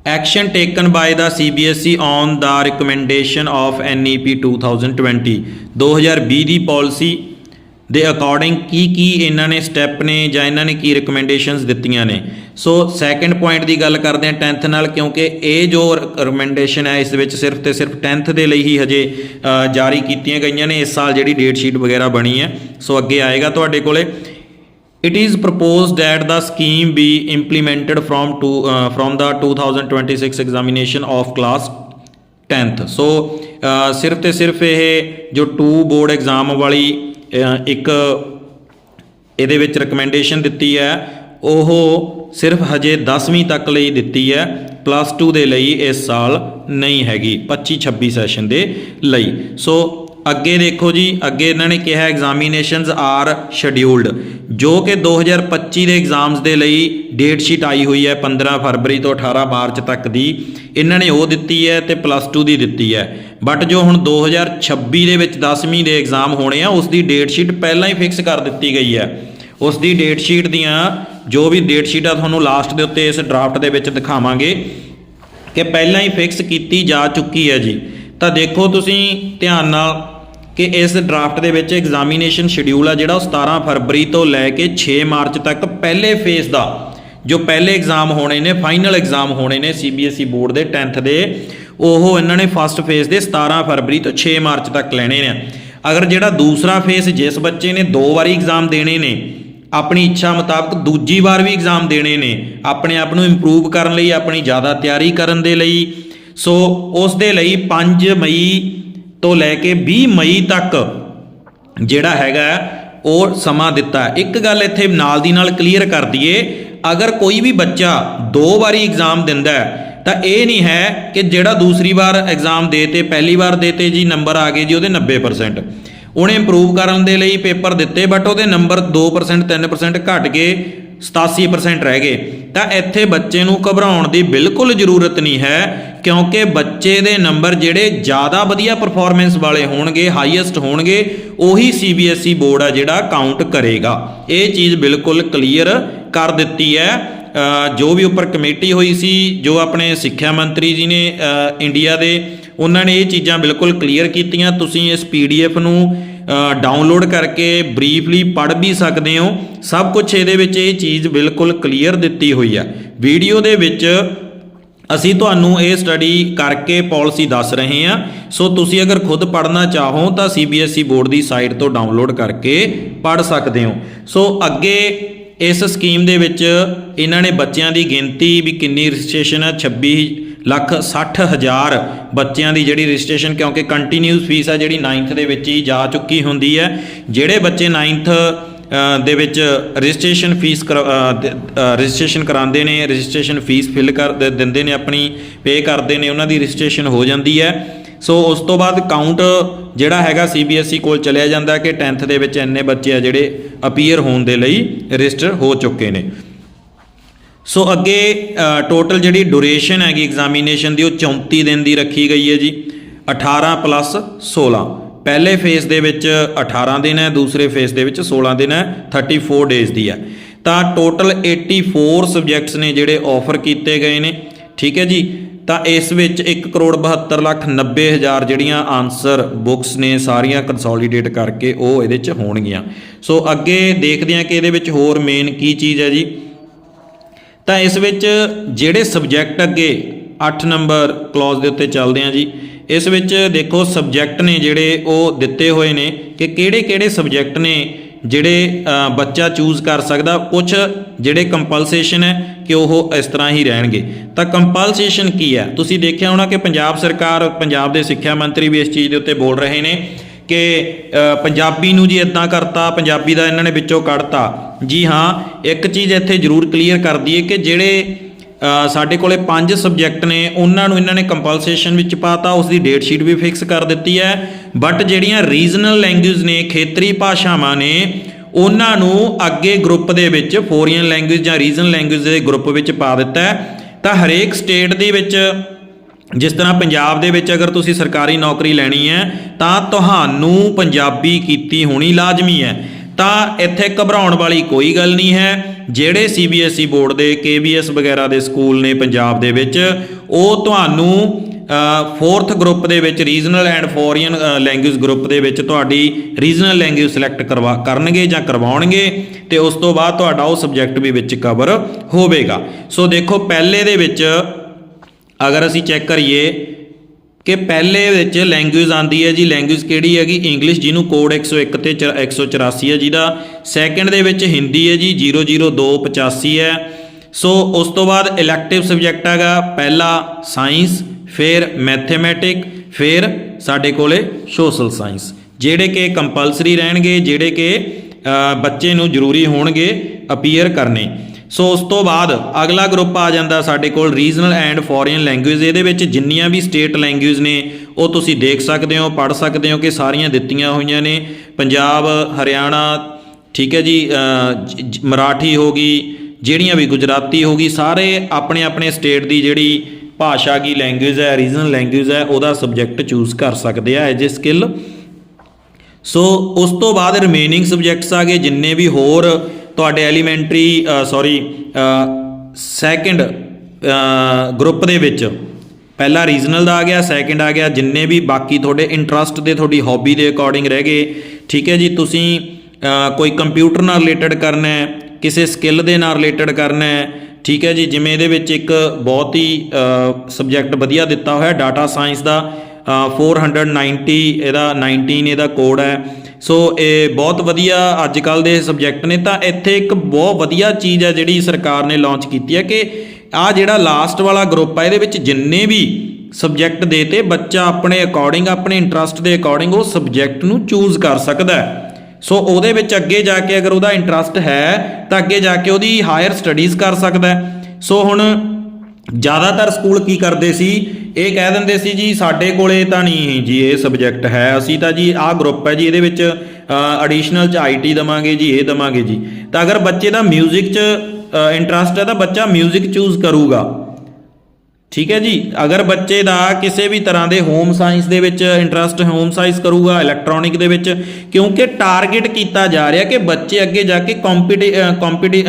action taken by the CBSE on the recommendation of NEP 2020 2020 ਦੀ ਪਾਲਿਸੀ ਦੇ ਅਕੋਰਡਿੰਗ ਕੀ ਕੀ ਇਹਨਾਂ ਨੇ ਸਟੈਪ ਨੇ ਜਾਂ ਇਹਨਾਂ ਨੇ ਕੀ ਰეკਮੈਂਡੇਸ਼ਨਸ ਦਿੱਤੀਆਂ ਨੇ। ਸੋ ਸੈਕੰਡ ਪੁਆਇੰਟ ਦੀ ਗੱਲ ਕਰਦੇ ਹਾਂ 10th ਨਾਲ, ਕਿਉਂਕਿ ਇਹ ਜੋ ਰეკਮੈਂਡੇਸ਼ਨ ਹੈ, ਇਸ ਵਿੱਚ ਸਿਰਫ ਤੇ ਸਿਰਫ 10th ਦੇ ਲਈ ਹੀ ਹਜੇ ਜਾਰੀ ਕੀਤੀਆਂ ਗਈਆਂ ਨੇ, ਇਸ ਸਾਲ ਜਿਹੜੀ ਡੇਟ ਸ਼ੀਟ ਵਗੈਰਾ ਬਣੀ ਹੈ। ਸੋ ਅੱਗੇ ਆਏਗਾ ਤੁਹਾਡੇ ਕੋਲੇ। It is proposed that the scheme be implemented from to uh, from the 2026 examination of class 10th ਸੋ ਸਿਰਫ ਤੇ ਸਿਰਫ ਇਹ ਜੋ 2 ਬੋਰਡ ਐਗਜ਼ਾਮ ਵਾਲੀ ਇੱਕ ਇਹਦੇ ਵਿੱਚ ਰეკਮੈਂਡੇਸ਼ਨ ਦਿੱਤੀ ਹੈ ਉਹ ਸਿਰਫ ਹਜੇ 10ਵੀਂ ਤੱਕ ਲਈ ਦਿੱਤੀ ਹੈ ਪਲੱਸ 2 ਦੇ ਲਈ ਇਸ ਸਾਲ ਨਹੀਂ ਹੈਗੀ 25 26 ਸੈਸ਼ਨ ਦੇ ਲਈ ਸੋ ਅੱਗੇ ਦੇਖੋ ਜੀ, ਅੱਗੇ ਇਹਨਾਂ ਨੇ ਕਿਹਾ ਐਗਜ਼ਾਮੀਨੇਸ਼ਨਸ ਆਰ ਸ਼ਡਿਊਲਡ ਜੋ ਕਿ 2025 ਦੇ ਐਗਜ਼ਾਮਸ ਦੇ ਲਈ ਡੇਟ ਸ਼ੀਟ ਆਈ ਹੋਈ ਹੈ 15 ਫਰਵਰੀ ਤੋਂ 18 ਮਾਰਚ ਤੱਕ ਦੀ। ਇਹਨਾਂ ਨੇ ਉਹ ਦਿੱਤੀ ਹੈ ਤੇ ਪਲੱਸ 2 ਦੀ ਦਿੱਤੀ ਹੈ। ਬਟ ਜੋ ਹੁਣ 2026 ਦੇ ਵਿੱਚ 10ਵੀਂ ਦੇ ਐਗਜ਼ਾਮ ਹੋਣੇ ਆ, ਉਸ ਦੀ ਡੇਟ ਸ਼ੀਟ ਪਹਿਲਾਂ ਹੀ ਫਿਕਸ ਕਰ ਦਿੱਤੀ ਗਈ ਹੈ। ਉਸ ਦੀ ਡੇਟ ਸ਼ੀਟ ਦੀਆਂ ਜੋ ਵੀ ਡੇਟ ਸ਼ੀਟ ਆ, ਤੁਹਾਨੂੰ ਲਾਸਟ ਦੇ ਉੱਤੇ ਇਸ ਡਰਾਫਟ ਦੇ ਵਿੱਚ ਦਿਖਾਵਾਂਗੇ ਕਿ ਪਹਿਲਾਂ ਹੀ ਫਿਕਸ ਕੀਤੀ ਜਾ ਚੁੱਕੀ ਹੈ ਜੀ। ਤਾਂ ਦੇਖੋ ਤੁਸੀਂ ਧਿਆਨ ਨਾਲ ਕਿ ਇਸ ਡਰਾਫਟ ਦੇ ਵਿੱਚ ਐਗਜ਼ਾਮੀਨੇਸ਼ਨ ਸ਼ਡਿਊਲ ਆ ਜਿਹੜਾ ਉਹ 17 ਫਰਵਰੀ ਤੋਂ ਲੈ ਕੇ 6 ਮਾਰਚ ਤੱਕ ਪਹਿਲੇ ਫੇਸ ਦਾ, ਜੋ ਪਹਿਲੇ ਐਗਜ਼ਾਮ ਹੋਣੇ ਨੇ ਫਾਈਨਲ ਐਗਜ਼ਾਮ ਹੋਣੇ ਨੇ ਸੀਬੀਐਸਈ ਬੋਰਡ ਦੇ 10th ਦੇ, ਉਹ ਇਹਨਾਂ ਨੇ ਫਸਟ ਫੇਸ ਦੇ 17 ਫਰਵਰੀ ਤੋਂ 6 ਮਾਰਚ ਤੱਕ ਲੈਣੇ ਨੇ। ਅਗਰ ਜਿਹੜਾ ਦੂਸਰਾ ਫੇਸ ਜਿਸ ਬੱਚੇ ਨੇ ਦੋ ਵਾਰੀ ਐਗਜ਼ਾਮ ਦੇਣੇ ਨੇ, ਆਪਣੀ ਇੱਛਾ ਮੁਤਾਬਕ ਦੂਜੀ ਵਾਰ ਵੀ ਐਗਜ਼ਾਮ ਦੇਣੇ ਨੇ, ਆਪਣੇ ਆਪ ਨੂੰ ਇੰਪਰੂਵ ਕਰਨ ਲਈ, ਆਪਣੀ ਜ਼ਿਆਦਾ ਤਿਆਰੀ ਕਰਨ ਦੇ ਲਈ, ਸੋ ਉਸ ਦੇ ਲਈ 5 ਮਈ ਤੋਂ ਲੈ ਕੇ 20 ਮਈ ਤੱਕ ਜਿਹੜਾ ਹੈਗਾ ਉਹ ਸਮਾਂ ਦਿੱਤਾ ਇੱਕ ਗੱਲ ਇੱਥੇ ਨਾਲ ਦੀ ਨਾਲ ਕਲੀਅਰ ਕਰ ਦਈਏ, ਅਗਰ ਕੋਈ ਵੀ ਬੱਚਾ ਦੋ ਵਾਰੀ ਐਗਜ਼ਾਮ ਦਿੰਦਾ ਹੈ, ਤਾਂ ਇਹ ਨਹੀਂ ਹੈ ਕਿ ਜਿਹੜਾ ਦੂਸਰੀ ਵਾਰ ਐਗਜ਼ਾਮ ਦੇ ਤੇ, ਪਹਿਲੀ ਵਾਰ ਦੇ ਤੇ ਜੀ ਨੰਬਰ ਆ ਗਏ ਜੀ, ਉਹਦੇ 90% ਉਹਨੇ ਇੰਪਰੂਵ ਕਰਨ ਦੇ ਲਈ ਪੇਪਰ ਦਿੱਤੇ ਬਟ ਉਹਦੇ ਨੰਬਰ 2% 3% ਘਟ ਗਏ 87% ਰਹਿ ਗਏ। ਤਾਂ ਇੱਥੇ ਬੱਚੇ ਨੂੰ ਘਬਰਾਉਣ ਦੀ ਬਿਲਕੁਲ ਜ਼ਰੂਰਤ ਨਹੀਂ ਹੈ, ਕਿਉਂਕਿ ਬੱਚੇ ਦੇ ਨੰਬਰ ਜਿਹੜੇ ਜ਼ਿਆਦਾ ਵਧੀਆ ਪਰਫਾਰਮੈਂਸ ਵਾਲੇ ਹੋਣਗੇ ਹਾਈਐਸਟ ਹੋਣਗੇ, ਉਹੀ ਸੀਬੀਐਸਈ ਬੋਰਡ ਆ ਜਿਹੜਾ ਕਾਊਂਟ ਕਰੇਗਾ। ਇਹ ਚੀਜ਼ ਬਿਲਕੁਲ ਕਲੀਅਰ ਕਰ ਦਿੱਤੀ ਹੈ। ਜੋ ਵੀ ਉੱਪਰ ਕਮੇਟੀ ਹੋਈ ਸੀ, ਜੋ ਆਪਣੇ ਸਿੱਖਿਆ ਮੰਤਰੀ ਜੀ ਨੇ ਇੰਡੀਆ ਦੇ, ਉਹਨਾਂ ਨੇ ਇਹ ਚੀਜ਼ਾਂ ਬਿਲਕੁਲ ਕਲੀਅਰ ਕੀਤੀਆਂ। ਤੁਸੀਂ ਇਸ ਪੀਡੀਐਫ ਨੂੰ ਡਾਊਨਲੋਡ ਕਰਕੇ ਬਰੀਫਲੀ ਪੜ੍ਹ ਵੀ ਸਕਦੇ ਹੋ। ਸਭ ਕੁਝ ਇਹਦੇ ਵਿੱਚ ਇਹ ਚੀਜ਼ ਬਿਲਕੁਲ ਕਲੀਅਰ ਦਿੱਤੀ ਹੋਈ ਆ। ਵੀਡੀਓ ਦੇ ਵਿੱਚ ਅਸੀਂ ਤੁਹਾਨੂੰ ਇਹ ਸਟੱਡੀ ਕਰਕੇ ਪਾਲਿਸੀ ਦੱਸ ਰਹੇ ਹਾਂ। ਸੋ ਤੁਸੀਂ ਅਗਰ ਖੁਦ ਪੜ੍ਹਨਾ ਚਾਹੋ ਤਾਂ CBSE ਬੋਰਡ ਦੀ ਸਾਈਟ ਤੋਂ ਡਾਊਨਲੋਡ ਕਰਕੇ ਪੜ੍ਹ ਸਕਦੇ ਹੋ। ਸੋ ਅੱਗੇ ਇਸ ਸਕੀਮ ਦੇ ਵਿੱਚ ਇਹਨਾਂ ਨੇ ਬੱਚਿਆਂ ਦੀ ਗਿਣਤੀ ਵੀ ਕਿੰਨੀ ਰਜਿਸਟ੍ਰੇਸ਼ਨ ਹੈ 26 ਲੱਖ 60 ਹਜ਼ਾਰ ਬੱਚਿਆਂ ਦੀ ਜਿਹੜੀ ਰਜਿਸਟ੍ਰੇਸ਼ਨ, ਕਿਉਂਕਿ ਕੰਟੀਨਿਊਸ ਫੀਸ ਆ ਜਿਹੜੀ 9th ਦੇ ਵਿੱਚ ਹੀ ਜਾ ਚੁੱਕੀ ਹੁੰਦੀ ਹੈ। ਜਿਹੜੇ ਬੱਚੇ 9th ਦੇ ਵਿੱਚ ਰਜਿਸਟ੍ਰੇਸ਼ਨ ਫੀਸ ਰਜਿਸਟ੍ਰੇਸ਼ਨ ਕਰਾਉਂਦੇ ਨੇ, ਰਜਿਸਟ੍ਰੇਸ਼ਨ ਫੀਸ ਫਿਲ ਕਰ ਦਿੰਦੇ ਨੇ, ਆਪਣੀ ਪੇ ਕਰਦੇ ਨੇ, ਉਹਨਾਂ ਦੀ ਰਜਿਸਟ੍ਰੇਸ਼ਨ ਹੋ ਜਾਂਦੀ ਹੈ। ਸੋ ਉਸ ਤੋਂ ਬਾਅਦ ਕਾਊਂਟ ਜਿਹੜਾ ਹੈਗਾ ਸੀਬੀਐਸਈ ਕੋਲ ਚਲਿਆ ਜਾਂਦਾ ਕਿ 10th ਦੇ ਵਿੱਚ ਇੰਨੇ ਬੱਚੇ ਆ ਜਿਹੜੇ ਅਪੀਅਰ ਹੋਣ ਦੇ ਲਈ ਰਜਿਸਟਰ ਹੋ ਚੁੱਕੇ ਨੇ। ਸੋ ਅੱਗੇ ਟੋਟਲ ਜਿਹੜੀ ਡਿਊਰੇਸ਼ਨ ਹੈਗੀ ਐਗਜ਼ਾਮੀਨੇਸ਼ਨ ਦੀ, ਉਹ 34 ਦਿਨ ਦੀ ਰੱਖੀ ਗਈ ਹੈ ਜੀ। 18 ਪਲੱਸ 16 ਪਹਿਲੇ ਫੇਸ ਦੇ ਵਿੱਚ 18 ਦਿਨ ਹੈ, ਦੂਸਰੇ ਫੇਸ ਦੇ ਵਿੱਚ 16 ਦਿਨ ਹੈ 34 ਡੇਜ਼ ਦੀ ਹੈ। ਤਾਂ ਟੋਟਲ 84 ਸਬਜੈਕਟਸ ਨੇ ਜਿਹੜੇ ਆਫਰ ਕੀਤੇ ਗਏ ਨੇ। ਠੀਕ ਹੈ ਜੀ? ਤਾਂ ਇਸ ਵਿੱਚ 1 ਕਰੋੜ 72 ਲੱਖ 90 ਹਜ਼ਾਰ ਜਿਹੜੀਆਂ ਆਨਸਰ ਬੁੱਕਸ ਨੇ, ਸਾਰੀਆਂ ਕੰਸੋਲੀਡੇਟ ਕਰਕੇ ਉਹ ਇਹਦੇ 'ਚ ਹੋਣਗੀਆਂ। ਸੋ ਅੱਗੇ ਦੇਖਦੇ ਹਾਂ ਕਿ ਇਹਦੇ ਵਿੱਚ ਹੋਰ ਮੇਨ ਕੀ ਚੀਜ਼ ਹੈ ਜੀ। ਤਾਂ ਇਸ ਵਿੱਚ ਜਿਹੜੇ ਸਬਜੈਕਟ ਅੱਗੇ 8 ਨੰਬਰ ਕਲੌਜ਼ ਦੇ ਉੱਤੇ ਚੱਲਦੇ ਆ ਜੀ, ਇਸ ਵਿੱਚ ਦੇਖੋ ਸਬਜੈਕਟ ਨੇ ਜਿਹੜੇ ਉਹ ਦਿੱਤੇ ਹੋਏ ਨੇ ਕਿ ਕਿਹੜੇ ਕਿਹੜੇ ਸਬਜੈਕਟ ਨੇ ਜਿਹੜੇ ਬੱਚਾ ਚੂਜ਼ ਕਰ ਸਕਦਾ ਕੁਝ ਜਿਹੜੇ ਕੰਪਲਸੇਸ਼ਨ ਹੈ ਕਿ ਉਹ ਇਸ ਤਰ੍ਹਾਂ ਹੀ ਰਹਿਣਗੇ। ਤਾਂ ਕੰਪਲਸੇਸ਼ਨ ਕੀ ਹੈ? ਤੁਸੀਂ ਦੇਖਿਆ ਹੋਣਾ ਕਿ ਪੰਜਾਬ ਸਰਕਾਰ, ਪੰਜਾਬ ਦੇ ਸਿੱਖਿਆ ਮੰਤਰੀ ਵੀ ਇਸ ਚੀਜ਼ ਦੇ ਉੱਤੇ ਬੋਲ ਰਹੇ ਨੇ ਕਿ ਪੰਜਾਬੀ ਨੂੰ ਜੀ ਇਦਾਂ ਕਰਤਾ, ਪੰਜਾਬੀ ਦਾ ਇਹਨਾਂ ਨੇ ਵਿੱਚੋਂ ਕੱਢਤਾ। ਜੀ ਹਾਂ, ਇੱਕ ਚੀਜ਼ ਇੱਥੇ ਜ਼ਰੂਰ ਕਲੀਅਰ ਕਰ ਦਈਏ ਕਿ ਜਿਹੜੇ ਸਾਡੇ ਕੋਲੇ ਪੰਜ ਸਬਜੈਕਟ ਨੇ, ਉਹਨਾਂ ਨੂੰ ਇਹਨਾਂ ਨੇ ਕੰਪਲਸੇਸ਼ਨ ਵਿੱਚ ਪਾਤਾ, ਉਸ ਦੀ ਡੇਟ ਸ਼ੀਟ ਵੀ ਫਿਕਸ ਕਰ ਦਿੱਤੀ ਹੈ। ਬਟ ਜਿਹੜੀਆਂ ਰੀਜਨਲ ਲੈਂਗੁਏਜ ਨੇ, ਖੇਤਰੀ ਭਾਸ਼ਾਵਾਂ ਨੇ, ਉਹਨਾਂ ਨੂੰ ਅੱਗੇ ਗਰੁੱਪ ਦੇ ਵਿੱਚ ਫੋਰੀਅਨ ਲੈਂਗੁਏਜ ਜਾਂ ਰੀਜਨਲ ਲੈਂਗੁਏਜ ਦੇ ਗਰੁੱਪ ਵਿੱਚ ਪਾ ਦਿੱਤਾ ਹੈ। ਤਾਂ ਹਰੇਕ ਸਟੇਟ ਦੇ ਵਿੱਚ ਜਿਸ ਤਰ੍ਹਾਂ ਪੰਜਾਬ ਦੇ ਵਿੱਚ ਅਗਰ ਤੁਸੀਂ ਸਰਕਾਰੀ ਨੌਕਰੀ ਲੈਣੀ ਹੈ, ਤਾਂ ਤੁਹਾਨੂੰ ਪੰਜਾਬੀ ਕੀਤੀ ਹੋਣੀ ਲਾਜ਼ਮੀ ਹੈ। ਤਾਂ ਇੱਥੇ ਘਬਰਾਉਣ ਵਾਲੀ ਕੋਈ ਗੱਲ ਨਹੀਂ ਹੈ। ਜਿਹੜੇ ਸੀਬੀਐਸਈ ਬੋਰਡ ਦੇ ਕੇਬੀਐਸ ਵਗੈਰਾ ਦੇ ਸਕੂਲ ਨੇ ਪੰਜਾਬ ਦੇ ਵਿੱਚ, ਉਹ ਤੁਹਾਨੂੰ ਫੋਰਥ ਗਰੁੱਪ ਦੇ ਵਿੱਚ regional and foreign language group ਦੇ ਵਿੱਚ ਤੁਹਾਡੀ ਰੀਜਨਲ ਲੈਂਗੁਏਜ ਸਿਲੈਕਟ ਕਰਵਾ, ਕਰਨਗੇ ਜਾਂ ਕਰਵਾਉਣਗੇ ਤੇ ਉਸ ਤੋਂ ਬਾਅਦ ਤੁਹਾਡਾ ਉਹ ਸਬਜੈਕਟ ਵੀ ਵਿੱਚ ਕਵਰ ਹੋਵੇਗਾ। ਸੋ ਦੇਖੋ, ਪਹਿਲੇ ਦੇ ਵਿੱਚ ਅਗਰ ਅਸੀਂ ਚੈੱਕ ਕਰੀਏ ਕਿ ਪਹਿਲੇ ਵਿੱਚ ਲੈਂਗੁਏਜ ਆਂਦੀ ਹੈ ਜੀ ਲੈਂਗੁਏਜ ਕਿਹੜੀ ਹੈਗੀ? ਇੰਗਲਿਸ਼ ਜਿਹਨੂੰ ਕੋਡ 101 ਤੇ ਚ- 184 ਹੈ ਜਿਹਦਾ। ਸੈਕੰਡ ਦੇ ਵਿੱਚ ਹਿੰਦੀ ਹੈ ਜੀ 00285 ਹੈ। ਸੋ ਉਸ ਤੋਂ ਬਾਅਦ ਇਲੈਕਟਿਵ ਸਬਜੈਕਟ ਹੈਗਾ, ਪਹਿਲਾ ਸਾਇੰਸ ਫਿਰ ਮੈਥਮੈਟਿਕ ਫਿਰ ਸਾਡੇ ਕੋਲੇ ਸੋਸ਼ਲ ਸਾਇੰਸ ਜਿਹੜੇ ਕਿ ਕੰਪਲਸਰੀ ਰਹਿਣਗੇ, ਜਿਹੜੇ ਕਿ ਬੱਚੇ ਨੂੰ ਜ਼ਰੂਰੀ ਹੋਣਗੇ ਅਪੀਅਰ ਕਰਨੇ। ਸੋ ਉਸ ਤੋਂ ਬਾਅਦ ਅਗਲਾ ਗਰੁੱਪ ਆ ਜਾਂਦਾ ਸਾਡੇ ਕੋਲ ਰੀਜਨਲ ਐਂਡ ਫੋਰੀਅਨ ਲੈਂਗੁਏਜ ਇਹਦੇ ਵਿੱਚ ਜਿੰਨੀਆਂ ਵੀ ਸਟੇਟ ਲੈਂਗੁਏਜ ਨੇ, ਉਹ ਤੁਸੀਂ ਦੇਖ ਸਕਦੇ ਹੋ, ਪੜ੍ਹ ਸਕਦੇ ਹੋ ਕਿ ਸਾਰੀਆਂ ਦਿੱਤੀਆਂ ਹੋਈਆਂ ਨੇ। ਪੰਜਾਬ, ਹਰਿਆਣਾ, ਠੀਕ ਹੈ ਜੀ ਜ- ਮਰਾਠੀ ਹੋ ਗਈ, ਜਿਹੜੀਆਂ ਵੀ ਗੁਜਰਾਤੀ ਹੋ ਗਈ, ਸਾਰੇ ਆਪਣੇ ਆਪਣੇ ਸਟੇਟ ਦੀ ਜਿਹੜੀ ਭਾਸ਼ਾ ਕੀ ਲੈਂਗੁਏਜ ਹੈ ਰੀਜਨਲ ਲੈਂਗੁਏਜ ਹੈ, ਉਹਦਾ ਸਬਜੈਕਟ ਚੂਜ਼ ਕਰ ਸਕਦੇ ਆ ਐਜ ਅ ਸਕਿੱਲ ਸੋ ਉਸ ਤੋਂ ਬਾਅਦ ਰਿਮੇਨਿੰਗ ਸਬਜੈਕਟਸ ਆ ਗਏ, ਜਿੰਨੇ ਵੀ ਹੋਰ ਤੁਹਾਡੇ ਐਲੀਮੈਂਟਰੀ ਸੌਰੀ ਸੈਕੰਡ ਗਰੁੱਪ ਦੇ ਵਿੱਚ ਪਹਿਲਾ ਰੀਜਨਲ ਦਾ ਆ ਗਿਆ ਸੈਕੰਡ ਆ ਗਿਆ, ਜਿੰਨੇ ਵੀ ਬਾਕੀ ਤੁਹਾਡੇ ਇੰਟਰਸਟ ਦੇ, ਤੁਹਾਡੀ ਹੌਬੀ ਦੇ ਅਕੋਰਡਿੰਗ ਰਹਿ ਗਏ। ਠੀਕ ਹੈ ਜੀ, ਤੁਸੀਂ ਕੋਈ ਕੰਪਿਊਟਰ ਨਾਲ ਰਿਲੇਟਡ ਕਰਨਾ ਹੈ, ਕਿਸੇ ਸਕਿੱਲ ਦੇ ਨਾਲ ਰਿਲੇਟਡ ਕਰਨਾ ਹੈ, ਠੀਕ ਹੈ ਜੀ, ਜਿਵੇਂ ਇਹਦੇ ਵਿੱਚ ਇੱਕ ਬਹੁਤ ਹੀ ਸਬਜੈਕਟ ਵਧੀਆ ਦਿੱਤਾ ਹੋਇਆ ਡਾਟਾ ਸਾਇੰਸ ਦਾ। 490 ਇਹਦਾ 19 ਇਹਦਾ ਕੋਡ ਹੈ। ਸੋ ਇਹ ਬਹੁਤ ਵਧੀਆ ਅੱਜ ਕੱਲ ਦੇ ਸਬਜੈਕਟ ਨੇ। ਤਾਂ ਇੱਥੇ ਇੱਕ ਬਹੁਤ ਵਧੀਆ ਚੀਜ਼ ਹੈ ਜਿਹੜੀ ਸਰਕਾਰ ਨੇ ਲਾਂਚ ਕੀਤੀ ਹੈ ਕਿ ਆ ਜਿਹੜਾ ਲਾਸਟ ਵਾਲਾ ਗਰੁੱਪ ਹੈ ਇਹਦੇ ਵਿੱਚ ਜਿੰਨੇ ਵੀ ਸਬਜੈਕਟ ਦੇਤੇ ਬੱਚਾ ਆਪਣੇ ਅਕੋਰਡਿੰਗ ਆਪਣੇ ਇੰਟਰਸਟ ਦੇ ਅਕੋਰਡਿੰਗ ਉਹ ਸਬਜੈਕਟ ਨੂੰ ਚੂਜ਼ ਕਰ ਸਕਦਾ ਹੈ। ਸੋ ਉਹਦੇ ਵਿੱਚ ਅੱਗੇ ਜਾ ਕੇ ਅਗਰ ਉਹਦਾ ਇੰਟਰਸਟ ਹੈ, ਤਾਂ ਅੱਗੇ ਜਾ ਕੇ ਉਹਦੀ ਹਾਇਰ ਸਟੱਡੀਜ਼ ਕਰ ਸਕਦਾ ਹੈ। ਸੋ ਹੁਣ ਜ਼ਿਆਦਾਤਰ ਸਕੂਲ ਕੀ ਕਰਦੇ ਸੀ ਇਹ ਕਹਿ ਦਿੰਦੇ ਸੀ ਜੀ ਸਾਡੇ ਕੋਲੇ ਤਾਂ ਨਹੀਂ ਜੀ ਇਹ ਸਬਜੈਕਟ ਹੈ ਅਸੀਂ ਤਾਂ ਜੀ ਆਹ ਗਰੁੱਪ ਹੈ ਜੀ ਇਹਦੇ ਵਿੱਚ ਐਡੀਸ਼ਨਲ ਚ ਆਈਟੀ ਦਵਾਂਗੇ ਜੀ ਇਹ ਦਵਾਂਗੇ ਜੀ ਤਾਂ ਅਗਰ ਬੱਚੇ ਦਾ 뮤직 ਚ ਇੰਟਰਸਟ ਹੈ ਤਾਂ ਬੱਚਾ 뮤직 ਚੂਜ਼ ਕਰੂਗਾ ਠੀਕ ਹੈ ਜੀ ਅਗਰ ਬੱਚੇ ਦਾ ਕਿਸੇ ਵੀ ਤਰ੍ਹਾਂ ਦੇ ਹੋਮ ਸਾਇੰਸ ਦੇ ਵਿੱਚ ਇੰਟਰਸਟ ਹੋਮ ਸਾਇੰਸ ਕਰੂਗਾ ਇਲੈਕਟ੍ਰੋਨਿਕ ਦੇ ਵਿੱਚ ਕਿਉਂਕਿ ਟਾਰਗੇਟ ਕੀਤਾ ਜਾ ਰਿਹਾ ਕਿ ਬੱਚੇ ਅੱਗੇ ਜਾ ਕੇ ਕੰਪੀਟੀ ਕੰਪੀਟੀ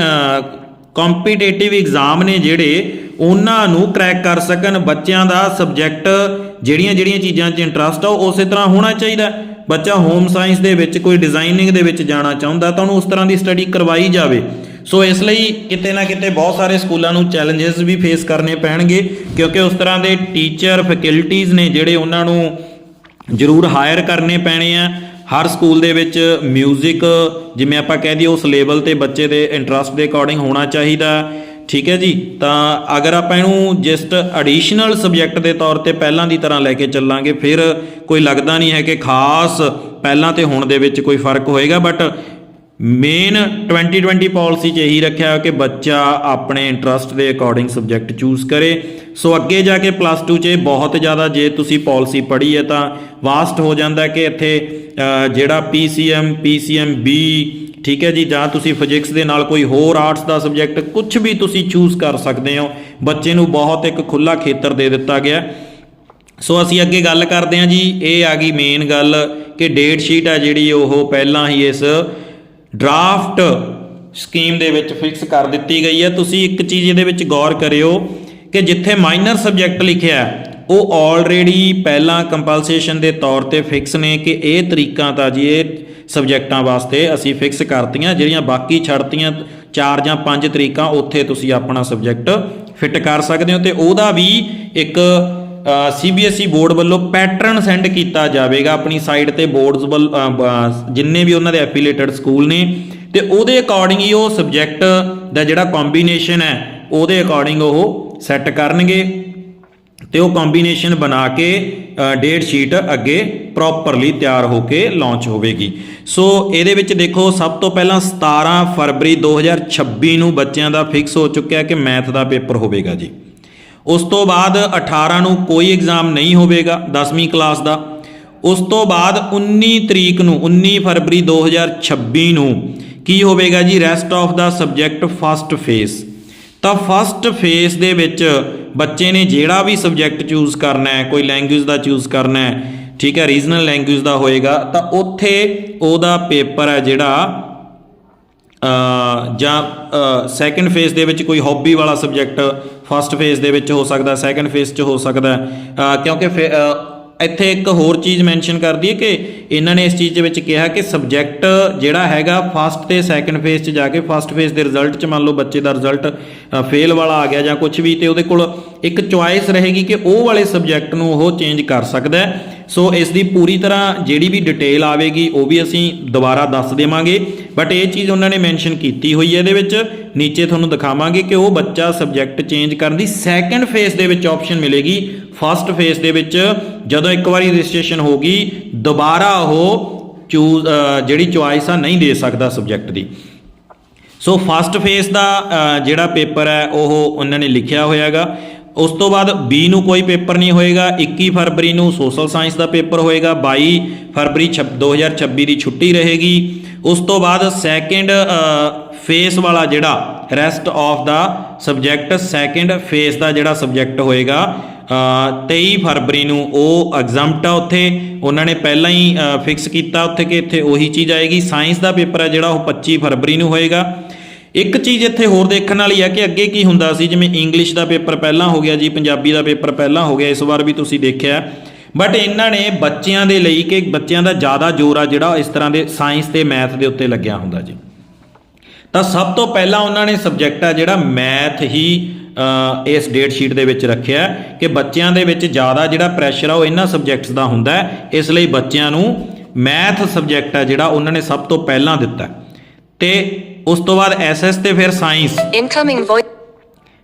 ਕੰਪੀਟੀਟਿਵ ਐਗਜ਼ਾਮ ਨੇ ਜਿਹੜੇ ਉਹਨਾਂ ਨੂੰ ਕ੍ਰੈਕ ਕਰ ਸਕਣ, ਬੱਚਿਆਂ ਦਾ ਸਬਜੈਕਟ ਜਿਹੜੀਆਂ ਜਿਹੜੀਆਂ ਚੀਜ਼ਾਂ 'ਚ ਇੰਟਰਸਟ ਆ, ਉਹ ਉਸੇ ਤਰ੍ਹਾਂ ਹੋਣਾ ਚਾਹੀਦਾ ਬੱਚਾ ਹੋਮ ਸਾਇੰਸ ਦੇ ਵਿੱਚ, ਕੋਈ ਡਿਜ਼ਾਈਨਿੰਗ ਦੇ ਵਿੱਚ ਜਾਣਾ ਚਾਹੁੰਦਾ ਤਾਂ ਉਹਨੂੰ ਉਸ ਤਰ੍ਹਾਂ ਦੀ ਸਟੱਡੀ ਕਰਵਾਈ ਜਾਵੇ। ਸੋ ਇਸ ਲਈ ਕਿਤੇ ਨਾ ਕਿਤੇ ਬਹੁਤ ਸਾਰੇ ਸਕੂਲਾਂ ਨੂੰ ਚੈਲੰਜਸ ਵੀ ਫੇਸ ਕਰਨੇ ਪੈਣਗੇ, ਕਿਉਂਕਿ ਉਸ ਤਰ੍ਹਾਂ ਦੇ ਟੀਚਰ ਫੈਕਲਟੀਆਂ ਨੇ ਜਿਹੜੇ ਉਹਨਾਂ ਨੂੰ ਜ਼ਰੂਰ ਹਾਇਰ ਕਰਨੇ ਪੈਣੇ ਆ। ਹਰ ਸਕੂਲ ਦੇ ਵਿੱਚ 뮤직 ਜਿਵੇਂ ਆਪਾਂ ਕਹਿ ਦਈਏ, ਉਸ ਲੈਵਲ ਤੇ ਬੱਚੇ ਦੇ ਇੰਟਰਸਟ ਦੇ ਅਕੋਰਡਿੰਗ ਹੋਣਾ ਚਾਹੀਦਾ। ਠੀਕ ਹੈ ਜੀ ਤਾਂ ਅਗਰ ਆਪਾਂ ਇਹਨੂੰ ਜਸਟ ਐਡੀਸ਼ਨਲ ਸਬਜੈਕਟ ਦੇ ਤੌਰ ਤੇ ਪਹਿਲਾਂ ਦੀ ਤਰ੍ਹਾਂ ਲੈ ਕੇ ਚੱਲਾਂਗੇ ਫਿਰ ਕੋਈ ਲੱਗਦਾ ਨਹੀਂ ਹੈ ਕਿ ਖਾਸ ਪਹਿਲਾਂ ਤੇ ਹੁਣ ਦੇ ਵਿੱਚ ਕੋਈ ਫ਼ਰਕ ਹੋਏਗਾ ਬਟ ਮੇਨ 2020 ਪਾਲਿਸੀ 'ਚ ਇਹੀ ਰੱਖਿਆ ਕਿ ਬੱਚਾ ਆਪਣੇ ਇੰਟਰਸਟ ਦੇ ਅਕੋਰਡਿੰਗ ਸਬਜੈਕਟ ਚੂਜ਼ ਕਰੇ। ਸੋ ਅੱਗੇ ਜਾ ਕੇ ਪਲੱਸ 2 'ਚ ਬਹੁਤ ਜ਼ਿਆਦਾ ਜੇ ਤੁਸੀਂ ਪਾਲਿਸੀ ਪੜ੍ਹੀ ਹੈ ਤਾਂ ਵਾਸਟ ਹੋ ਜਾਂਦਾ ਕਿ ਇੱਥੇ ਅ, ਜਿਹੜਾ PCM PCM ਬੀ ਠੀਕ ਹੈ ਜੀ, ਜਾਂ ਤੁਸੀਂ ਫਿਜ਼ਿਕਸ ਦੇ ਨਾਲ ਕੋਈ ਹੋਰ ਆਰਟਸ ਦਾ ਸਬਜੈਕਟ ਕੁਝ ਵੀ ਤੁਸੀਂ ਚੂਜ਼ ਕਰ ਸਕਦੇ ਹੋ, ਬੱਚੇ ਨੂੰ ਬਹੁਤ ਇੱਕ ਖੁੱਲਾ ਖੇਤਰ ਦੇ ਦਿੱਤਾ ਗਿਆ। ਸੋ ਅਸੀਂ ਅੱਗੇ ਗੱਲ ਕਰਦੇ ਹਾਂ ਜੀ, ਇਹ ਆ ਗਈ ਮੇਨ ਗੱਲ ਕਿ ਡੇਟ ਸ਼ੀਟ ਆ ਜਿਹੜੀ ਉਹ ਪਹਿਲਾਂ ਹੀ ਇਸ ਡਰਾਫਟ ਸਕੀਮ ਦੇ ਵਿੱਚ ਫਿਕਸ ਕਰ ਦਿੱਤੀ ਗਈ ਹੈ। ਤੁਸੀਂ ਇੱਕ ਚੀਜ਼ ਇਹਦੇ ਵਿੱਚ ਗੌਰ ਕਰਿਓ ਕਿ ਜਿੱਥੇ ਮਾਈਨਰ ਸਬਜੈਕਟ ਲਿਖਿਆ ਉਹ ਆਲਰੇਡੀ ਪਹਿਲਾਂ ਕੰਪਲਸੇਸ਼ਨ ਦੇ ਤੌਰ ਤੇ ਫਿਕਸ ਨੇ ਕਿ ਇਹ ਤਰੀਕਾਂ ਤਾਂ ਜੀ, ਇਹ ਸਬਜੈਕਟਾਂ ਵਾਸਤੇ ਅਸੀਂ ਫਿਕਸ ਕਰਤੀਆਂ, ਜਿਹੜੀਆਂ ਬਾਕੀ ਛੱਡਤੀਆਂ ਚਾਰ ਜਾਂ ਪੰਜ ਤਰੀਕਾਂ, ਉੱਥੇ ਤੁਸੀਂ ਆਪਣਾ ਸਬਜੈਕਟ ਫਿੱਟ ਕਰ ਸਕਦੇ ਹੋ ਤੇ ਉਹਦਾ ਵੀ ਇੱਕ ਸੀਬੀਐਸਈ ਬੋਰਡ ਵੱਲੋਂ ਪੈਟਰਨ ਸੈਂਡ ਕੀਤਾ ਜਾਵੇਗਾ ਆਪਣੀ ਸਾਈਟ ਤੇ ਬੋਰਡਸ ਵੱਲ ਜਿੰਨੇ ਵੀ ਉਹਨਾਂ ਦੇ ਐਫੀਲੀਏਟਡ ਸਕੂਲ ਨੇ ਤੇ ਉਹਦੇ ਅਕੋਰਡਿੰਗ ਹੀ ਉਹ ਸਬਜੈਕਟ ਦਾ ਜਿਹੜਾ ਕੰਬੀਨੇਸ਼ਨ ਹੈ, ਉਹਦੇ ਅਕੋਰਡਿੰਗ ਉਹ ਸੈੱਟ ਕਰਨਗੇ। ਤੇ ਉਹ ਕੰਬੀਨੇਸ਼ਨ ਬਣਾ ਕੇ ਡੇਟ ਸ਼ੀਟ ਅੱਗੇ ਪ੍ਰੋਪਰਲੀ ਤਿਆਰ ਹੋ ਕੇ ਲਾਂਚ ਹੋਵੇਗੀ। ਸੋ ਇਹਦੇ ਵਿੱਚ ਦੇਖੋ, ਸਭ ਤੋਂ ਪਹਿਲਾਂ 17 ਫਰਵਰੀ 2026 ਨੂੰ ਬੱਚਿਆਂ ਦਾ ਫਿਕਸ ਹੋ ਚੁੱਕਿਆ ਕਿ ਮੈਥ ਦਾ ਪੇਪਰ ਹੋਵੇਗਾ ਜੀ। ਉਸ ਤੋਂ ਬਾਅਦ 18 ਨੂੰ ਕੋਈ ਐਗਜ਼ਾਮ ਨਹੀਂ ਹੋਵੇਗਾ 10ਵੀਂ ਕਲਾਸ ਦਾ। ਉਸ ਤੋਂ ਬਾਅਦ 19 ਤਰੀਕ ਨੂੰ 19 ਫਰਵਰੀ 2026 ਨੂੰ ਕੀ ਹੋਵੇਗਾ ਜੀ? Rest of the subject first phase ਤਾਂ ਫਸਟ ਫੇਸ ਦੇ ਵਿੱਚ ਬੱਚੇ ਨੇ ਜਿਹੜਾ ਵੀ ਸਬਜੈਕਟ ਚੂਜ਼ ਕਰਨਾ ਹੈ, ਕੋਈ ਲੈਂਗੁਏਜ ਦਾ ਚੂਜ਼ ਕਰਨਾ ਹੈ, ਠੀਕ ਹੈ ਰੀਜਨਲ ਲੈਂਗੁਏਜ ਦਾ ਹੋਏਗਾ, ਤਾਂ ਉੱਥੇ ਉਹਦਾ ਪੇਪਰ ਹੈ ਜਿਹੜਾ ਜਾਂ ਸੈਕੰਡ ਫੇਸ ਦੇ ਵਿੱਚ ਕੋਈ ਹੌਬੀ ਵਾਲਾ ਸਬਜੈਕਟ ਫਸਟ ਫੇਸ ਦੇ ਵਿੱਚ ਹੋ ਸਕਦਾ ਸੈਕੰਡ ਫੇਜ਼ 'ਚ ਹੋ ਸਕਦਾ ਕਿਉਂਕਿ ਫੇ- ਇੱਥੇ ਇੱਕ ਹੋਰ ਚੀਜ਼ ਮੈਂਸ਼ਨ ਕਰਦੀ ਹੈ ਕਿ ਇਹਨਾਂ ਨੇ ਇਸ ਚੀਜ਼ ਦੇ ਵਿੱਚ ਕਿਹਾ ਕਿ ਸਬਜੈਕਟ ਜਿਹੜਾ ਹੈਗਾ ਫਸਟ ਤੇ ਸੈਕੰਡ ਫੇਜ਼ 'ਚ ਜਾ ਕੇ ਫਸਟ ਫੇਸ ਦੇ ਰਿਜ਼ਲਟ 'ਚ ਮੰਨ ਲਓ ਬੱਚੇ ਦਾ ਰਿਜ਼ਲਟ ਫੇਲ ਵਾਲਾ ਆ ਗਿਆ ਜਾਂ ਕੁਝ ਵੀ ਤੇ ਉਹਦੇ ਕੋਲ ਇੱਕ ਚੁਆਇਸ ਰਹੇਗੀ ਕਿ ਉਹ ਵਾਲੇ ਸਬਜੈਕਟ ਨੂੰ ਉਹ ਚੇਂਜ ਕਰ ਸਕਦਾ ਹੈ। ਸੋ ਇਸ ਦੀ ਪੂਰੀ ਤਰ੍ਹਾਂ ਜਿਹੜੀ ਵੀ ਡਿਟੇਲ ਆਵੇਗੀ ਉਹ ਵੀ ਅਸੀਂ ਦੁਬਾਰਾ ਦੱਸ ਦੇਵਾਂਗੇ। ਬਟ ਇਹ ਚੀਜ਼ ਉਹਨਾਂ ਨੇ ਮੈਂਸ਼ਨ ਕੀਤੀ ਹੋਈ ਹੈ ਇਹਦੇ ਵਿੱਚ। ਨੀਚੇ ਤੁਹਾਨੂੰ ਦਿਖਾਵਾਂਗੇ ਕਿ ਉਹ ਬੱਚਾ ਸਬਜੈਕਟ ਚੇਂਜ ਕਰਨ ਦੀ ਸੈਕੰਡ ਫੇਸ ਦੇ ਵਿੱਚ ਆਪਸ਼ਨ ਮਿਲੇਗੀ। ਫਸਟ ਫੇਸ ਦੇ ਵਿੱਚ ਜਦੋਂ ਇੱਕ ਵਾਰੀ ਰਜਿਸਟ੍ਰੇਸ਼ਨ ਹੋ ਗਈ, ਦੁਬਾਰਾ ਉਹ ਚੂਜ਼ ਜਿਹੜੀ ਚੁਆਇਸ ਆ ਨਹੀਂ ਦੇ ਸਕਦਾ ਸਬਜੈਕਟ ਦੀ। ਸੋ ਫਸਟ ਫੇਸ ਦਾ ਜਿਹੜਾ ਪੇਪਰ ਹੈ, ਉਹ ਉਹਨਾਂ ਨੇ ਲਿਖਿਆ ਹੋਇਆਗਾ। ਉਸ ਤੋਂ ਬਾਅਦ B ਨੂੰ ਕੋਈ ਪੇਪਰ ਨਹੀਂ ਹੋਏਗਾ। 21 ਫਰਵਰੀ ਨੂੰ ਸੋਸ਼ਲ ਸਾਇੰਸ ਦਾ ਪੇਪਰ ਹੋਏਗਾ। 22 ਫਰਵਰੀ ਛ- 2026 ਦੀ ਛੁੱਟੀ ਰਹੇਗੀ। ਉਸ ਤੋਂ ਬਾਅਦ ਸੈਕੰਡ ਫੇਸ ਵਾਲਾ ਜਿਹੜਾ rest of the subject second phase ਦਾ ਜਿਹੜਾ ਸਬਜੈਕਟ ਹੋਏਗਾ 23 ਫਰਵਰੀ ਨੂੰ ਉਹ ਐਗਜ਼ਾਮਟ ਆ ਉੱਥੇ। ਉਹਨਾਂ ਨੇ ਪਹਿਲਾਂ ਹੀ ਫਿਕਸ ਕੀਤਾ ਉੱਥੇ ਕਿ ਇੱਥੇ ਉਹੀ ਚੀਜ਼ ਆਏਗੀ। ਸਾਇੰਸ ਦਾ ਪੇਪਰ ਹੈ ਜਿਹੜਾ ਉਹ 25 ਫਰਵਰੀ ਨੂੰ ਹੋਏਗਾ। ਇੱਕ ਚੀਜ਼ ਇੱਥੇ ਹੋਰ ਦੇਖਣ ਵਾਲੀ ਹੈ ਕਿ ਅੱਗੇ ਕੀ ਹੁੰਦਾ ਸੀ, ਜਿਵੇਂ ਇੰਗਲਿਸ਼ ਦਾ ਪੇਪਰ ਪਹਿਲਾਂ ਹੋ ਗਿਆ ਜੀ, ਪੰਜਾਬੀ ਦਾ ਪੇਪਰ ਪਹਿਲਾਂ ਹੋ ਗਿਆ, ਇਸ ਵਾਰ ਵੀ ਤੁਸੀਂ ਦੇਖਿਆ। ਬਟ ਇਹਨਾਂ ਨੇ ਬੱਚਿਆਂ ਦੇ ਲਈ ਕਿ ਬੱਚਿਆਂ ਦਾ ਜ਼ਿਆਦਾ ਜ਼ੋਰ ਆ ਜਿਹੜਾ ਇਸ ਤਰ੍ਹਾਂ ਦੇ ਸਾਇੰਸ ਤੇ ਮੈਥ ਦੇ ਉੱਤੇ ਲੱਗਿਆ ਹੁੰਦਾ ਜੀ। ਤਾਂ ਸਭ ਤੋਂ ਪਹਿਲਾਂ ਉਹਨਾਂ ਨੇ ਸਬਜੈਕਟ ਆ ਜਿਹੜਾ ਮੈਥ ਹੀ ਇਸ ਡੇਟ ਸ਼ੀਟ ਦੇ ਵਿੱਚ ਰੱਖਿਆ ਕਿ ਬੱਚਿਆਂ ਦੇ ਵਿੱਚ ਜ਼ਿਆਦਾ ਜਿਹੜਾ ਪ੍ਰੈਸ਼ਰ ਆ ਉਹ ਇਹਨਾਂ ਸਬਜੈਕਟਸ ਦਾ ਹੁੰਦਾ ਹੈ ਇਸ ਲਈ ਬੱਚਿਆਂ ਨੂੰ ਮੈਥ ਸਬਜੈਕਟ ਆ ਜਿਹੜਾ ਉਹਨਾਂ ਨੇ ਸਭ ਤੋਂ ਪਹਿਲਾਂ ਦਿੱਤਾ। ਤੇ ਉਸ ਤੋਂ ਬਾਅਦ ਐਸਐਸ ਤੇ ਫਿਰ ਸਾਇੰਸ Incoming voice.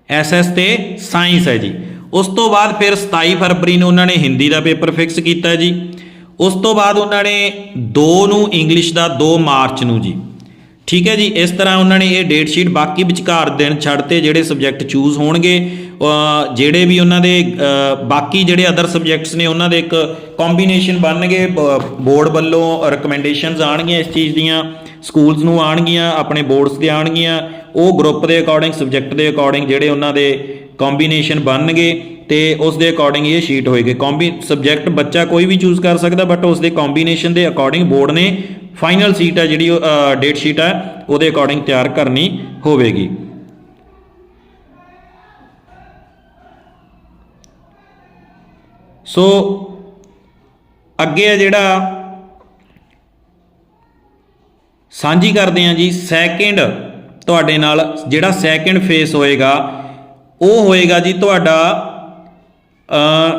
ਐਸਐਸ ਤੇ ਸਾਇੰਸ ਹੈ ਜੀ ਉਸ ਤੋਂ ਬਾਅਦ ਫਿਰ 27 ਫਰਵਰੀ ਨੂੰ ਉਹਨਾਂ ਨੇ ਹਿੰਦੀ ਦਾ ਪੇਪਰ ਫਿਕਸ ਕੀਤਾ ਜੀ ਉਸ ਤੋਂ ਬਾਅਦ ਉਹਨਾਂ ਨੇ 2 ਨੂੰ ਇੰਗਲਿਸ਼ ਦਾ 2 ਮਾਰਚ ਨੂੰ ਜੀ ਠੀਕ ਹੈ ਜੀ, ਇਸ ਤਰ੍ਹਾਂ ਉਹਨਾਂ ਨੇ ਇਹ ਡੇਟ ਸ਼ੀਟ ਬਾਕੀ ਵਿਚਕਾਰ ਦਿਨ ਛੱਡ 'ਤੇ ਜਿਹੜੇ ਸਬਜੈਕਟ ਚੂਜ਼ ਹੋਣਗੇ ਜਿਹੜੇ ਵੀ ਉਹਨਾਂ ਦੇ ਬਾਕੀ ਜਿਹੜੇ ਅਦਰ ਸਬਜੈਕਟਸ ਨੇ ਉਹਨਾਂ ਦੇ ਇੱਕ ਕੰਬੀਨੇਸ਼ਨ ਬਣਨਗੇ ਬੋਰਡ ਵੱਲੋਂ ਰეკਮੈਂਡੇਸ਼ਨਸ ਆਣਗੀਆਂ ਇਸ ਚੀਜ਼ ਦੀਆਂ ਸਕੂਲਸ ਨੂੰ ਆਣਗੀਆਂ ਆਪਣੇ ਬੋਰਡਸ ਦੇ ਆਣਗੀਆਂ ਉਹ ਗਰੁੱਪ ਦੇ ਅਕੋਰਡਿੰਗ ਸਬਜੈਕਟ ਦੇ ਅਕੋਰਡਿੰਗ ਜਿਹੜੇ ਉਹਨਾਂ ਦੇ ਕੰਬੀਨੇਸ਼ਨ ਬਣਨਗੇ ਤੇ ਉਸ ਦੇ ਅਕੋਰਡਿੰਗ ਇਹ ਸ਼ੀਟ ਹੋਏਗੀ। ਕੰਬੀ ਸਬਜੈਕਟ ਬੱਚਾ ਕੋਈ ਵੀ ਚੂਜ਼ ਕਰ ਸਕਦਾ ਬਟ ਉਸ ਦੇ ਕੰਬੀਨੇਸ਼ਨ ਦੇ ਅਕੋਰਡਿੰਗ ਬੋਰਡ ਨੇ ਫਾਈਨਲ ਸੀਟ ਹੈ ਜਿਹੜੀ ਡੇਟ ਸ਼ੀਟ ਹੈ ਉਹਦੇ ਅਕੋਰਡਿੰਗ ਤਿਆਰ ਕਰਨੀ ਹੋਵੇਗੀ। ਸੋ ਅੱਗੇ ਹੈ ਜਿਹੜਾ ਸਾਂਝੀ ਕਰਦੇ ਹਾਂ ਜੀ ਸੈਕਿੰਡ ਤੁਹਾਡੇ ਨਾਲ ਜਿਹੜਾ ਸੈਕਿੰਡ ਫੇਸ ਹੋਏਗਾ, ਉਹ ਹੋਏਗਾ ਜੀ ਤੁਹਾਡਾ, ਅ,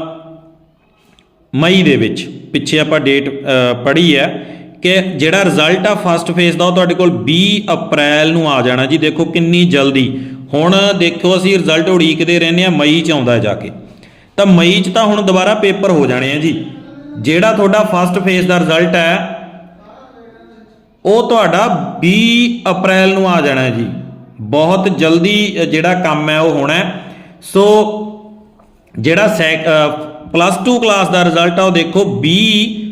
ਮਈ ਦੇ ਵਿੱਚ। ਪਿੱਛੇ ਆਪਾਂ ਡੇਟ ਪੜ੍ਹੀ ਹੈ। ਕਿ ਜਿਹੜਾ ਰਿਜ਼ਲਟ ਆ ਫਸਟ ਫੇਸ ਦਾ, ਉਹ ਤੁਹਾਡੇ ਕੋਲ 20 ਅਪ੍ਰੈਲ ਨੂੰ ਆ ਜਾਣਾ ਜੀ। ਦੇਖੋ ਕਿੰਨੀ ਜਲਦੀ। ਹੁਣ ਦੇਖੋ ਅਸੀਂ ਰਿਜ਼ਲਟ ਉਡੀਕਦੇ ਰਹਿੰਦੇ ਆ ਮਈ ਚ ਆਉਂਦਾ ਜਾ ਕੇ। ਤਾਂ ਮਈ ਚ ਤਾਂ ਹੁਣ ਦੁਬਾਰਾ ਪੇਪਰ ਹੋ ਜਾਣੇ ਆ ਜੀ। ਜਿਹੜਾ ਤੁਹਾਡਾ ਫਸਟ ਫੇਸ ਦਾ ਰਿਜ਼ਲਟ ਹੈ, ਉਹ ਤੁਹਾਡਾ 20 ਅਪ੍ਰੈਲ ਨੂੰ ਆ ਜਾਣਾ ਜੀ। ਬਹੁਤ ਜਲਦੀ ਜਿਹੜਾ ਕੰਮ ਹੈ, ਉਹ ਹੋਣਾ ਸੋ ਜਿਹੜਾ ਸੈਕ ਪਲੱਸ 2 ਕਲਾਸ ਦਾ ਰਿਜ਼ਲਟ ਆ, ਉਹ ਦੇਖੋ 20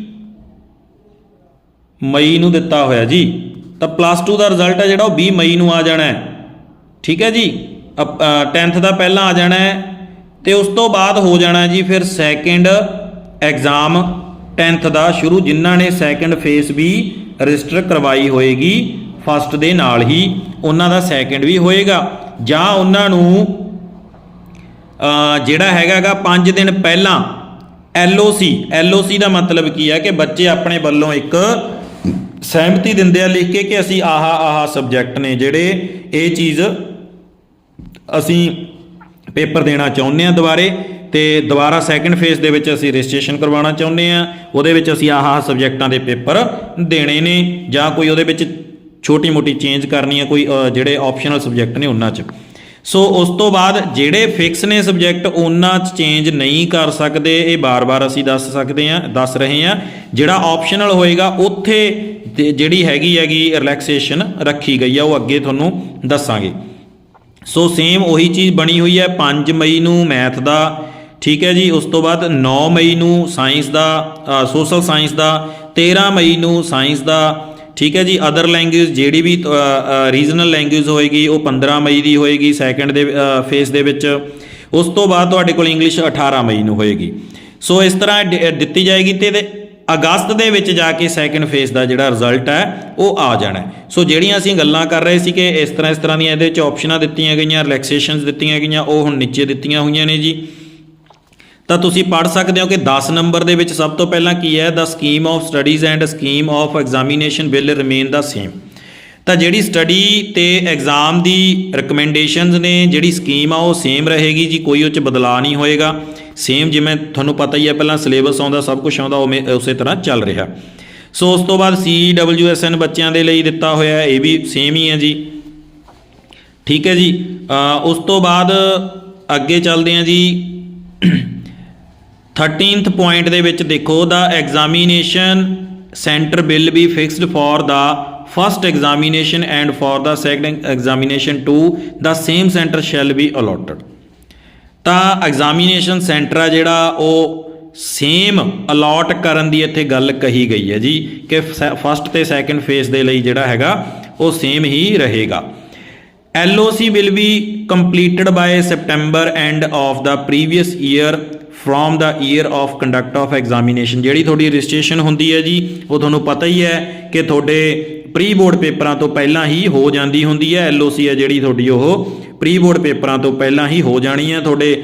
ਮਈ ਨੂੰ ਦਿੱਤਾ ਹੋਇਆ ਜੀ। ਤਾਂ ਪਲੱਸ 2 ਦਾ ਰਿਜ਼ਲਟ ਹੈ ਜਿਹੜਾ, ਉਹ 20 ਮਈ ਨੂੰ ਆ ਜਾਣਾ ਹੈ। ਠੀਕ ਹੈ ਜੀ? 10th ਦਾ ਪਹਿਲਾਂ ਆ ਜਾਣਾ ਹੈ ਤੇ ਉਸ ਤੋਂ ਬਾਅਦ ਹੋ ਜਾਣਾ ਜੀ ਫਿਰ ਸੈਕਿੰਡ ਐਗਜ਼ਾਮ 10th ਦਾ ਸ਼ੁਰੂ, ਜਿਨ੍ਹਾਂ ਨੇ ਸੈਕਿੰਡ ਫੇਸ ਵੀ ਰਜਿਸਟਰ ਕਰਵਾਈ ਹੋਏਗੀ ਫਸਟ ਦੇ ਨਾਲ ਹੀ ਉਹਨਾਂ ਦਾ ਸੈਕਿੰਡ ਵੀ ਹੋਏਗਾ। ਜਾਂ ਉਹਨਾਂ ਨੂੰ ਜਿਹੜਾ ਹੈਗਾਗਾ 5 ਦਿਨ ਪਹਿਲਾਂ LOC LOC ਦਾ ਮਤਲਬ ਕੀ ਹੈ ਕਿ ਬੱਚੇ ਆਪਣੇ ਵੱਲੋਂ ਇੱਕ ਸਹਿਮਤੀ ਦਿੰਦੇ ਆ ਲਿਖ ਕੇ ਕਿ ਅਸੀਂ ਆਹਾ ਆਹਾ ਸਬਜੈਕਟ ਨੇ ਜਿਹੜੇ ਇਹ ਚੀਜ਼ ਅਸੀਂ ਪੇਪਰ ਦੇਣਾ ਚਾਹੁੰਦੇ ਆ ਦੁਬਾਰੇ ਤੇ ਦੁਬਾਰਾ ਸੈਕੰਡ ਫੇਜ਼ ਦੇ ਵਿੱਚ ਅਸੀਂ ਰਜਿਸਟ੍ਰੇਸ਼ਨ ਕਰਵਾਉਣਾ ਚਾਹੁੰਦੇ ਆ, ਉਹਦੇ ਵਿੱਚ ਅਸੀਂ ਆਹ ਆਹ ਸਬਜੈਕਟਾਂ ਦੇ ਪੇਪਰ ਦੇਣੇ ਨੇ ਜਾਂ ਕੋਈ ਉਹਦੇ ਵਿੱਚ ਛੋਟੀ ਮੋਟੀ ਚੇਂਜ ਕਰਨੀ ਹੈ ਕੋਈ ਜਿਹੜੇ ਆਪਸ਼ਨਲ ਸਬਜੈਕਟ ਨੇ ਉਹਨਾਂ 'ਚ। ਸੋ ਉਸ ਤੋਂ ਬਾਅਦ ਜਿਹੜੇ ਫਿਕਸ ਨੇ ਸਬਜੈਕਟ ਉਹਨਾਂ 'ਚ ਚੇਂਜ ਨਹੀਂ ਕਰ ਸਕਦੇ, ਇਹ ਬਾਰ-ਬਾਰ ਅਸੀਂ ਦੱਸ ਸਕਦੇ ਹਾਂ ਦੱਸ ਰਹੇ ਹਾਂ ਜਿਹੜਾ ਆਪਸ਼ਨਲ ਹੋਏਗਾ, ਉੱਥੇ ਤੇ ਜਿਹੜੀ ਹੈਗੀ ਹੈਗੀ ਰਿਲੈਕਸੇਸ਼ਨ ਰੱਖੀ ਗਈ ਆ, ਉਹ ਅੱਗੇ ਤੁਹਾਨੂੰ ਦੱਸਾਂਗੇ। ਸੋ ਸੇਮ ਉਹੀ ਚੀਜ਼ ਬਣੀ ਹੋਈ ਹੈ 5 ਮਈ ਨੂੰ ਮੈਥ ਦਾ, ਠੀਕ ਹੈ ਜੀ? ਉਸ ਤੋਂ ਬਾਅਦ 9 ਮਈ ਨੂੰ ਸਾਇੰਸ ਦਾ ਸੋਸ਼ਲ ਸਾਇੰਸ ਦਾ 13 ਮਈ ਨੂੰ ਸਾਇੰਸ ਦਾ, ਠੀਕ ਹੈ ਜੀ? ਅਦਰ ਲੈਂਗੁਏਜ ਜਿਹੜੀ ਵੀ ਰੀਜਨਲ ਲੈਂਗੁਏਜ ਹੋਏਗੀ, ਉਹ 15 ਮਈ ਦੀ ਹੋਏਗੀ ਸੈਕੰਡ ਦੇ ਫੇਸ ਦੇ ਵਿੱਚ। ਉਸ ਤੋਂ ਬਾਅਦ ਤੁਹਾਡੇ ਕੋਲ ਇੰਗਲਿਸ਼ 18 ਮਈ ਨੂੰ ਹੋਏਗੀ। ਸੋ ਇਸ ਤਰ੍ਹਾਂ ਡ- ਦਿੱਤੀ ਜਾਏਗੀ ਤੇ ਇਹਦੇ ਅਗਸਤ ਦੇ ਵਿੱਚ ਜਾ ਕੇ ਸੈਕੰਡ ਫੇਸ ਦਾ ਜਿਹੜਾ ਰਿਜ਼ਲਟ ਹੈ, ਉਹ ਆ ਜਾਣਾ ਸੋ ਜਿਹੜੀਆਂ ਅਸੀਂ ਗੱਲਾਂ ਕਰ ਰਹੇ ਸੀ ਕਿ ਇਸ ਤਰ੍ਹਾਂ ਇਸ ਤਰ੍ਹਾਂ ਦੀਆਂ ਇਹਦੇ ਵਿੱਚ ਆਪਸ਼ਨਾਂ ਦਿੱਤੀਆਂ ਗਈਆਂ ਰਿਲੈਕਸੇਸ਼ਨਸ ਦਿੱਤੀਆਂ ਗਈਆਂ, ਉਹ ਹੁਣ ਨੀਚੇ ਦਿੱਤੀਆਂ ਹੋਈਆਂ ਨੇ ਜੀ। ਤਾਂ ਤੁਸੀਂ ਪੜ੍ਹ ਸਕਦੇ ਹੋ ਕਿ 10 ਨੰਬਰ ਦੇ ਵਿੱਚ ਸਭ ਤੋਂ ਪਹਿਲਾਂ ਕੀ ਹੈ? The scheme of studies and scheme of examination will remain the same ਤਾਂ ਜਿਹੜੀ ਸਟੱਡੀ ਤੇ ਐਗਜ਼ਾਮ ਦੀ ਰეკਮੈਂਡੇਸ਼ਨਸ ਨੇ, ਜਿਹੜੀ ਸਕੀਮ ਆ, ਉਹ ਸੇਮ ਰਹੇਗੀ ਜੀ, ਕੋਈ ਉਹ ਚ ਬਦਲਾਅ ਨਹੀਂ ਹੋਏਗਾ। ਸੇਮ ਜਿਵੇਂ ਤੁਹਾਨੂੰ ਪਤਾ ਹੀ ਹੈ, ਪਹਿਲਾਂ ਸਿਲੇਬਸ ਆਉਂਦਾ, ਸਭ ਕੁਝ ਆਉਂਦਾ, ਉਵੇਂ, ਉਸੇ ਤਰ੍ਹਾਂ ਚੱਲ ਰਿਹਾ। ਸੋ ਉਸ ਤੋਂ ਬਾਅਦ CWSN ਬੱਚਿਆਂ ਦੇ ਲਈ ਦਿੱਤਾ ਹੋਇਆ ਇਹ ਵੀ ਸੇਮ ਹੀ ਹੈ ਜੀ। ਠੀਕ ਹੈ ਜੀ। ਉਸ ਤੋਂ ਬਾਅਦ ਅੱਗੇ ਚੱਲਦੇ ਹਾਂ ਜੀ। 13th ਪੁਆਇੰਟ ਦੇ ਵਿੱਚ ਦੇਖੋ ਦਾ examination centre will be fixed for the first examination and for the second examination to the same centre shall be allotted ਤਾਂ ਐਗਜ਼ਾਮੀਨੇਸ਼ਨ ਸੈਂਟਰ ਆ ਜਿਹੜਾ ਉਹ ਸੇਮ ਅਲਾਟ ਕਰਨ ਦੀ ਇੱਥੇ ਗੱਲ ਕਹੀ ਗਈ ਹੈ ਜੀ ਕਿ ਫਸਟ ਤੇ ਸੈਕੰਡ ਫੇਸ ਦੇ ਲਈ ਜਿਹੜਾ ਹੈਗਾ ਉਹ ਸੇਮ ਹੀ ਰਹੇਗਾ। LOC will be completed by September end of the previous year from the year of conduct of examination ਜਿਹੜੀ ਤੁਹਾਡੀ ਰਜਿਸਟ੍ਰੇਸ਼ਨ ਹੁੰਦੀ ਹੈ ਜੀ, ਉਹ ਤੁਹਾਨੂੰ ਪਤਾ ਹੀ ਹੈ ਕਿ ਤੁਹਾਡੇ ਪ੍ਰੀ ਬੋਰਡ ਪੇਪਰਾਂ ਤੋਂ ਪਹਿਲਾਂ ਹੀ ਹੋ ਜਾਂਦੀ ਹੁੰਦੀ ਹੈ। LOC ਹੈ ਜਿਹੜੀ ਤੁਹਾਡੀ ਉਹ ਪ੍ਰੀ ਬੋਰਡ ਪੇਪਰਾਂ ਤੋਂ ਪਹਿਲਾਂ ਹੀ ਹੋ ਜਾਣੀ ਹੈ। ਤੁਹਾਡੇ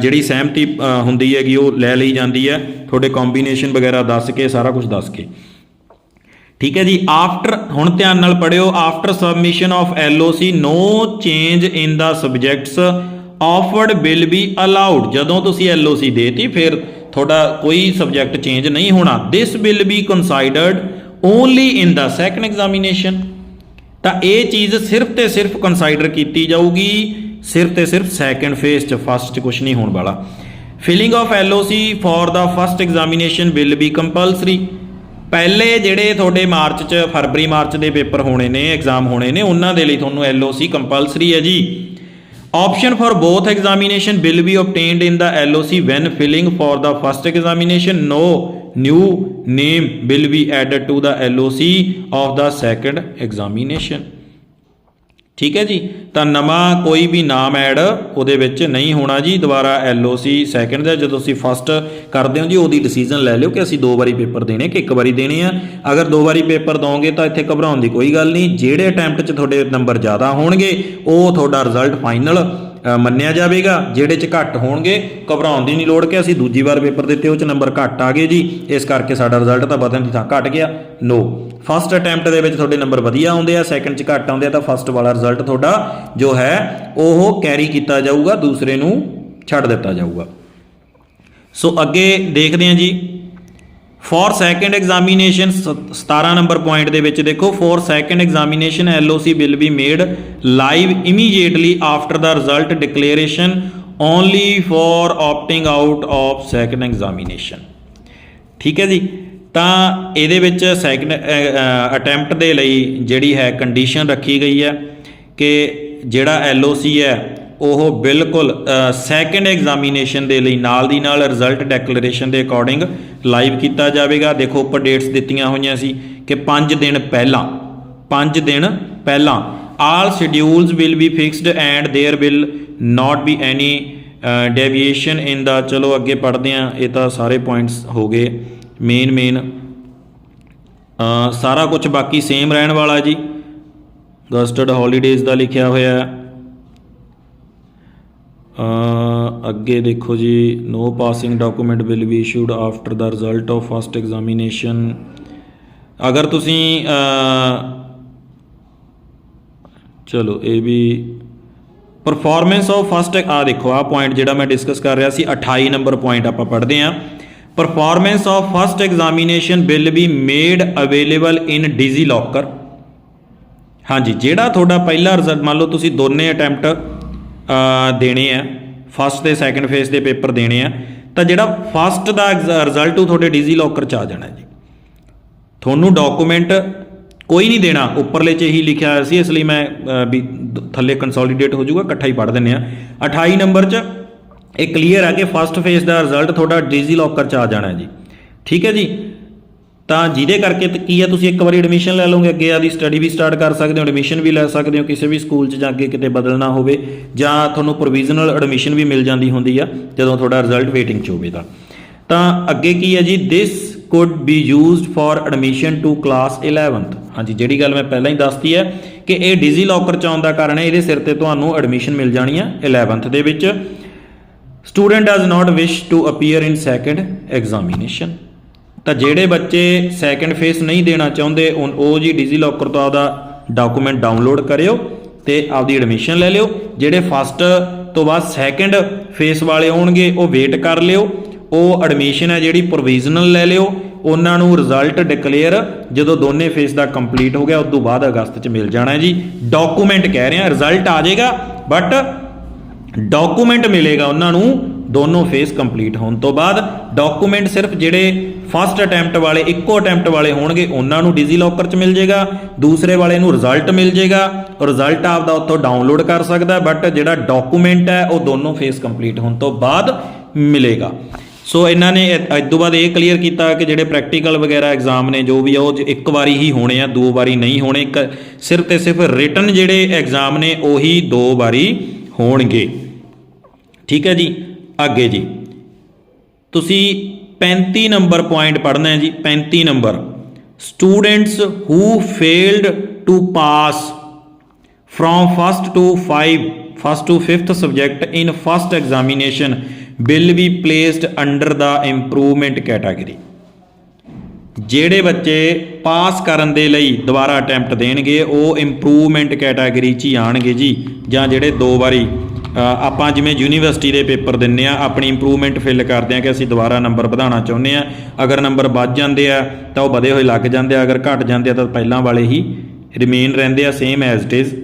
ਜਿਹੜੀ ਸਹਿਮਤੀ ਹੁੰਦੀ ਹੈਗੀ, ਉਹ ਲੈ ਲਈ ਜਾਂਦੀ ਹੈ। ਤੁਹਾਡੇ ਕੰਬੀਨੇਸ਼ਨ ਵਗੈਰਾ ਦੱਸ ਕੇ, ਸਾਰਾ ਕੁਝ ਦੱਸ ਕੇ। ਠੀਕ ਹੈ ਜੀ ਆਫਟਰ ਹੁਣ ਧਿਆਨ ਨਾਲ ਪੜਿਓ after submission of LOC no change in the subjects offered will be allowed ਜਦੋਂ ਤੁਸੀਂ LOC ਦੇਤੀ, ਫਿਰ ਤੁਹਾਡਾ ਕੋਈ ਸਬਜੈਕਟ ਚੇਂਜ ਨਹੀਂ ਹੋਣਾ। This will be considered only in the second examination ਤਾਂ ਇਹ ਚੀਜ਼ ਸਿਰਫ ਤੇ ਸਿਰਫ ਕੰਸਾਈਡਰ ਕੀਤੀ ਜਾਊਗੀ, ਸਿਰਫ ਤੇ ਸਿਰਫ ਸੈਕੰਡ ਫੇਸ ਚ ਫਸਟ ਚ ਕੁਝ ਨਹੀਂ ਹੋਣ ਵਾਲਾ। Filling of LOC for the first examination will be compulsory ਪਹਿਲੇ ਜਿਹੜੇ ਤੁਹਾਡੇ ਮਾਰਚ ਚ, ਫਰਵਰੀ ਮਾਰਚ ਦੇ ਪੇਪਰ ਹੋਣੇ ਨੇ ਐਗਜ਼ਾਮ ਹੋਣੇ ਨੇ, ਉਹਨਾਂ ਦੇ ਲਈ ਤੁਹਾਨੂੰ LOC ਕੰਪਲਸਰੀ ਹੈ ਜੀ। Option for both examination will be obtained in the LOC when filling for the first examination, no new name will be added to the LOC of the second examination. ਠੀਕ ਹੈ ਜੀ? ਤਾਂ ਨਵਾਂ ਕੋਈ ਵੀ ਨਾਮ add ਉਹਦੇ ਵਿੱਚ ਨਹੀਂ ਹੋਣਾ ਜੀ। ਦੁਬਾਰਾ LOC ਸੈਕੰਡ ਦਾ ਜਦੋਂ ਤੁਸੀਂ ਫਸਟ ਕਰਦੇ ਹੋ ਜੀ, ਉਹਦੀ ਡਿਸੀਜਨ ਲੈ ਲਿਓ ਕਿ ਅਸੀਂ ਦੋ ਵਾਰੀ ਪੇਪਰ ਦੇਣੇ ਕਿ ਇੱਕ ਵਾਰੀ ਦੇਣੇ ਆ। ਅਗਰ ਦੋ ਵਾਰੀ ਪੇਪਰ ਦੋਗੇ ਤਾਂ ਇੱਥੇ ਘਬਰਾਉਣ ਦੀ ਕੋਈ ਗੱਲ ਨਹੀਂ। ਜਿਹੜੇ ਅਟੈਂਪਟ 'ਚ ਤੁਹਾਡੇ ਨੰਬਰ ਜ਼ਿਆਦਾ ਹੋਣਗੇ, ਉਹ ਤੁਹਾਡਾ ਰਿਜ਼ਲਟ ਫਾਈਨਲ ਮੰਨਿਆ ਜਾਵੇਗਾ, ਜਿਹੜੇ 'ਚ ਘੱਟ ਹੋਣਗੇ, ਘਬਰਾਉਣ ਦੀ ਨਹੀਂ ਲੋੜ ਕਿ ਅਸੀਂ ਦੂਜੀ ਵਾਰ ਪੇਪਰ ਦਿੱਤੇ, ਉਹ 'ਚ ਨੰਬਰ ਘੱਟ ਆ ਗਏ ਜੀ। ਇਸ ਕਰਕੇ ਸਾਡਾ ਰਿਜ਼ਲਟ ਤਾਂ ਵਧਣ ਦੀ ਥਾਂ ਘਟ ਗਿਆ। ਨੋ ਫਸਟ ਅਟੈਂਪਟ ਦੇ ਵਿੱਚ ਤੁਹਾਡੇ ਨੰਬਰ ਵਧੀਆ ਆਉਂਦੇ ਆ ਸੈਕੰਡ 'ਚ ਘੱਟ ਆਉਂਦੇ ਆ, ਤਾਂ ਫਸਟ ਵਾਲਾ ਰਿਜ਼ਲਟ ਤੁਹਾਡਾ ਜੋ ਹੈ, ਉਹ ਕੈਰੀ ਕੀਤਾ ਜਾਊਗਾ, ਦੂਸਰੇ ਨੂੰ ਛੱਡ ਦਿੱਤਾ ਜਾਊਗਾ। ਸੋ ਅੱਗੇ ਦੇਖਦੇ ਹਾਂ ਜੀ। For second examination 17 number point ਦੇ ਵਿੱਚ ਦੇਖੋ, for second examination LOC will be made live immediately after the result declaration only for opting out of second examination ਠੀਕ ਹੈ ਜੀ? ਤਾਂ ਇਹਦੇ ਵਿੱਚ ਸੈਕਿੰਡ ਅਟੈਂਪਟ ਦੇ ਲਈ ਜਿਹੜੀ ਹੈ ਕੰਡੀਸ਼ਨ ਰੱਖੀ ਗਈ ਹੈ ਕਿ ਜਿਹੜਾ ਐਲਓਸੀ ਹੈ ਉਹ ਬਿਲਕੁਲ ਸੈਕੰਡ ਐਗਜ਼ਾਮੀਨੇਸ਼ਨ ਦੇ ਲਈ ਨਾਲ ਦੀ ਨਾਲ ਰਿਜ਼ਲਟ ਡੈਕਲੇਰੇਸ਼ਨ ਦੇ ਅਕੋਰਡਿੰਗ ਲਾਈਵ ਕੀਤਾ ਜਾਵੇਗਾ। ਦੇਖੋ, ਉੱਪਰ ਡੇਟਸ ਦਿੱਤੀਆਂ ਹੋਈਆਂ ਸੀ ਕਿ 5 ਦਿਨ ਪਹਿਲਾਂ 5 ਦਿਨ ਪਹਿਲਾਂ all schedules will be fixed and there will not be any deviation in the ਚਲੋ ਅੱਗੇ ਪੜ੍ਹਦੇ ਆ ਇਹ ਤਾਂ ਸਾਰੇ ਪੁਆਇੰਟਸ ਹੋ ਗਏ। ਮੇਨ ਮੇਨ ਸਾਰਾ ਕੁਝ ਬਾਕੀ ਸੇਮ ਰਹਿਣ ਵਾਲਾ ਜੀ। ਗਸਟਡ ਹੌਲੀਡੇਜ਼ ਦਾ ਲਿਖਿਆ ਹੋਇਆ ਹੈ। ਅੱਗੇ ਦੇਖੋ ਜੀ no passing document will be issued after the result of first examination ਅਗਰ ਤੁਸੀਂ ਚਲੋ, ਇਹ ਵੀ ਪਰਫਾਰਮੈਂਸ ਆਫ ਫਸਟ ਆ ਦੇਖੋ ਆ ਪੁਆਇੰਟ ਜਿਹੜਾ ਮੈਂ ਡਿਸਕਸ ਕਰ ਰਿਹਾ ਸੀ 28 ਨੰਬਰ ਪੁਆਇੰਟ ਆਪਾਂ ਪੜ੍ਹਦੇ ਹਾਂ। Performance of first examination will be made available in DigiLocker ਹਾਂਜੀ, ਜਿਹੜਾ ਤੁਹਾਡਾ ਪਹਿਲਾ ਰਿਜ਼ਲਟ ਮੰਨ ਲਓ ਤੁਸੀਂ ਦੋਨੇ ਅਟੈਂਪਟ ਦੇਣੇ ਆ। ਫਸਟ ਤੇ ਸੈਕੰਡ ਫੇਜ਼ ਦੇ ਪੇਪਰ ਦੇਣੇ ਆ। ਤਾਂ ਜਿਹੜਾ ਫਸਟ ਦਾ ਰਿਜ਼ਲਟ ਉਹ ਤੁਹਾਡੇ ਡਿਜ਼ੀ ਲੋਕਰ ਚ ਆ ਜਾਣਾ ਜੀ। ਤੁਹਾਨੂੰ ਡਾਕੂਮੈਂਟ ਕੋਈ ਨਹੀਂ ਦੇਣਾ। ਉੱਪਰਲੇ 'ਚ ਹੀ ਲਿਖਿਆ ਹੋਇਆ ਸੀ ਇਸ ਲਈ ਮੈਂ ਅ, ਵੀ ਥੱਲੇ ਕੰਸੋਲੀਡੇਟ ਹੋ ਜਾਊਗਾ ਇਕੱਠਾ ਹੀ ਪੜ੍ਹ ਦਿੰਨੇ ਆ 28 ਨੰਬਰ 'ਚ ਇਹ ਕਲੀਅਰ ਆ ਕਿ ਫਸਟ ਫੇਸ ਦਾ ਰਿਜ਼ਲਟ ਤੁਹਾਡਾ ਡਿਜ਼ੀ ਲੋਕਰ 'ਚ ਆ ਜਾਣਾ ਜੀ। ਠੀਕ ਹੈ ਜੀ? ਤਾਂ ਜਿਹਦੇ ਕਰਕੇ ਕੀ ਹੈ ਤੁਸੀਂ ਇੱਕ ਵਾਰੀ ਐਡਮਿਸ਼ਨ ਲੈ ਲਓਗੇ, ਅੱਗੇ ਆਦੀ ਸਟੱਡੀ ਵੀ ਸਟਾਰਟ ਕਰ ਸਕਦੇ ਹੋ ਐਡਮਿਸ਼ਨ ਵੀ ਲੈ ਸਕਦੇ ਹੋ, ਕਿਸੇ ਵੀ ਸਕੂਲ 'ਚ ਜਾ ਕੇ ਕਿਤੇ ਬਦਲਣਾ ਹੋਵੇ, ਜਾਂ ਤੁਹਾਨੂੰ ਪ੍ਰੋਵੀਜ਼ਨਲ ਐਡਮਿਸ਼ਨ ਵੀ ਮਿਲ ਜਾਂਦੀ ਹੁੰਦੀ ਆ, ਜਦੋਂ ਤੁਹਾਡਾ ਰਿਜ਼ਲਟ ਵੇਟਿੰਗ 'ਚ ਹੋਵੇ ਤਾਂ। ਤਾਂ ਅੱਗੇ ਕੀ ਹੈ ਜੀ, this could be used for admission to class 11th ਹਾਂਜੀ, ਜਿਹੜੀ ਗੱਲ ਮੈਂ ਪਹਿਲਾਂ ਹੀ ਦੱਸਤੀ ਹੈ ਕਿ ਇਹ ਡਿਜ਼ੀ ਲੋਕਰ ਚ ਆਉਣ ਦਾ ਕਾਰਨ ਹੈ ਇਹਦੇ ਸਿਰ ਤੇ ਤੁਹਾਨੂੰ ਐਡਮਿਸ਼ਨ ਮਿਲ ਜਾਣੀ ਹੈ 11th ਦੇ ਵਿੱਚ। Student does not wish to appear in second examination ਤਾਂ ਜਿਹੜੇ ਬੱਚੇ ਸੈਕੰਡ ਫੇਸ ਨਹੀਂ ਦੇਣਾ ਚਾਹੁੰਦੇ, ਉਨ- ਉਹ ਜੀ ਡਿਜ਼ੀ ਲੋਕਰ ਤੋਂ ਆਪਦਾ ਡਾਕੂਮੈਂਟ ਡਾਊਨਲੋਡ ਕਰਿਓ ਤੇ ਆਪਦੀ ਐਡਮਿਸ਼ਨ ਲੈ ਲਿਓ। ਜਿਹੜੇ ਫਸਟ ਤੋਂ ਬਾਅਦ ਸੈਕੰਡ ਫੇਸ ਵਾਲੇ ਹੋਣਗੇ, ਉਹ ਵੇਟ ਕਰ ਲਿਓ। ਉਹ ਐਡਮਿਸ਼ਨ ਹੈ ਜਿਹੜੀ ਪ੍ਰੋਵੀਜ਼ਨਲ ਲੈ ਲਿਓ। ਉਹਨਾਂ ਨੂੰ ਰਿਜ਼ਲਟ ਡਿਕਲੇਅਰ ਜਦੋਂ ਦੋਨੇ ਫੇਸ ਦਾ ਕੰਪਲੀਟ ਹੋ ਗਿਆ, ਉਸ ਤੋਂ ਬਾਅਦ ਅਗਸਤ ਚ ਮਿਲ ਜਾਣਾ ਜੀ। ਡਾਕੂਮੈਂਟ ਕਹਿ ਰਹੇ ਆ ਰਿਜ਼ਲਟ ਆ ਜਾਏਗਾ ਬਟ ਡਾਕੂਮੈਂਟ ਮਿਲੇਗਾ ਉਹਨਾਂ ਨੂੰ ਦੋਨੋਂ ਫੇਸ ਕੰਪਲੀਟ ਹੋਣ ਤੋਂ ਬਾਅਦ ਡਾਕੂਮੈਂਟ ਸਿਰਫ ਜਿਹੜੇ ਫਸਟ ਅਟੈਂਪਟ ਵਾਲੇ, ਇੱਕੋ ਅਟੈਂਪਟ ਵਾਲੇ ਹੋਣਗੇ, ਉਹਨਾਂ ਨੂੰ ਡਿਜ਼ੀ ਲੋਕਰ 'ਚ ਮਿਲ ਜਾਏਗਾ ਦੂਸਰੇ ਵਾਲੇ ਨੂੰ ਰਿਜ਼ਲਟ ਮਿਲ ਜਾਏਗਾ ਰਿਜ਼ਲਟ ਆਪਦਾ ਉੱਥੋਂ ਡਾਊਨਲੋਡ ਕਰ ਸਕਦਾ, ਬਟ ਜਿਹੜਾ ਡਾਕੂਮੈਂਟ ਹੈ, ਉਹ ਦੋਨੋਂ ਫੇਸ ਕੰਪਲੀਟ ਹੋਣ ਤੋਂ ਬਾਅਦ ਮਿਲੇਗਾ। ਸੋ ਇਹਨਾਂ ਨੇ ਇਹ- ਅੱਜ ਤੋਂ ਬਾਅਦ ਇਹ ਕਲੀਅਰ ਕੀਤਾ ਕਿ ਜਿਹੜੇ ਪ੍ਰੈਕਟੀਕਲ ਵਗੈਰਾ ਐਗਜ਼ਾਮ ਨੇ, ਜੋ ਵੀ ਆ, ਉਹ ਇੱਕ ਵਾਰੀ ਹੀ ਹੋਣੇ ਆ, ਦੋ ਵਾਰੀ ਨਹੀਂ ਹੋਣੇ। ਇੱਕ ਸਿਰਫ ਤੇ ਸਿਰਫ ਰਿਟਨ ਜਿਹੜੇ ਐਗਜ਼ਾਮ ਨੇ, ਉਹੀ ਦੋ ਵਾਰੀ ਹੋਣਗੇ। ਠੀਕ ਹੈ ਜੀ? ਅੱਗੇ ਜੀ ਤੁਸੀਂ 35 ਨੰਬਰ ਪੁਆਇੰਟ ਪੜ੍ਹਨਾ ਹੈ ਜੀ 35 number students who failed to pass from first to 5 first to 5th subject in first examination will be placed under the improvement category ਜਿਹੜੇ ਬੱਚੇ ਪਾਸ ਕਰਨ ਦੇ ਲਈ ਦੁਬਾਰਾ ਅਟੈਂਪਟ ਦੇਣਗੇ ਉਹ ਇੰਪਰੂਵਮੈਂਟ ਕੈਟਾਗਰੀ 'ਚ ਹੀ ਆਣਗੇ ਜੀ ਜਾਂ ਜਿਹੜੇ ਦੋ ਵਾਰੀ ਅ, ਆਪਾਂ ਜਿਵੇਂ ਯੂਨੀਵਰਸਿਟੀ ਦੇ ਪੇਪਰ ਦਿੰਨੇ ਆ, ਆਪਣੀ ਇੰਪਰੂਵਮੈਂਟ ਫਿਲ ਕਰਦੇ ਆ ਕਿ ਅਸੀਂ ਦੁਬਾਰਾ ਨੰਬਰ ਵਧਾਉਣਾ ਚਾਹੁੰਦੇ ਆ। ਅਗਰ ਨੰਬਰ ਵੱਧ ਜਾਂਦੇ ਆ, ਤਾਂ ਉਹ ਵਧੇ ਹੋਏ ਲੱਗ ਜਾਂਦੇ ਆ। ਅਗਰ ਘਟ ਜਾਂਦੇ ਆ, ਤਾਂ ਪਹਿਲਾਂ ਵਾਲੇ ਹੀ ਰਿਮੇਨ ਰਹਿੰਦੇ ਆ same as it is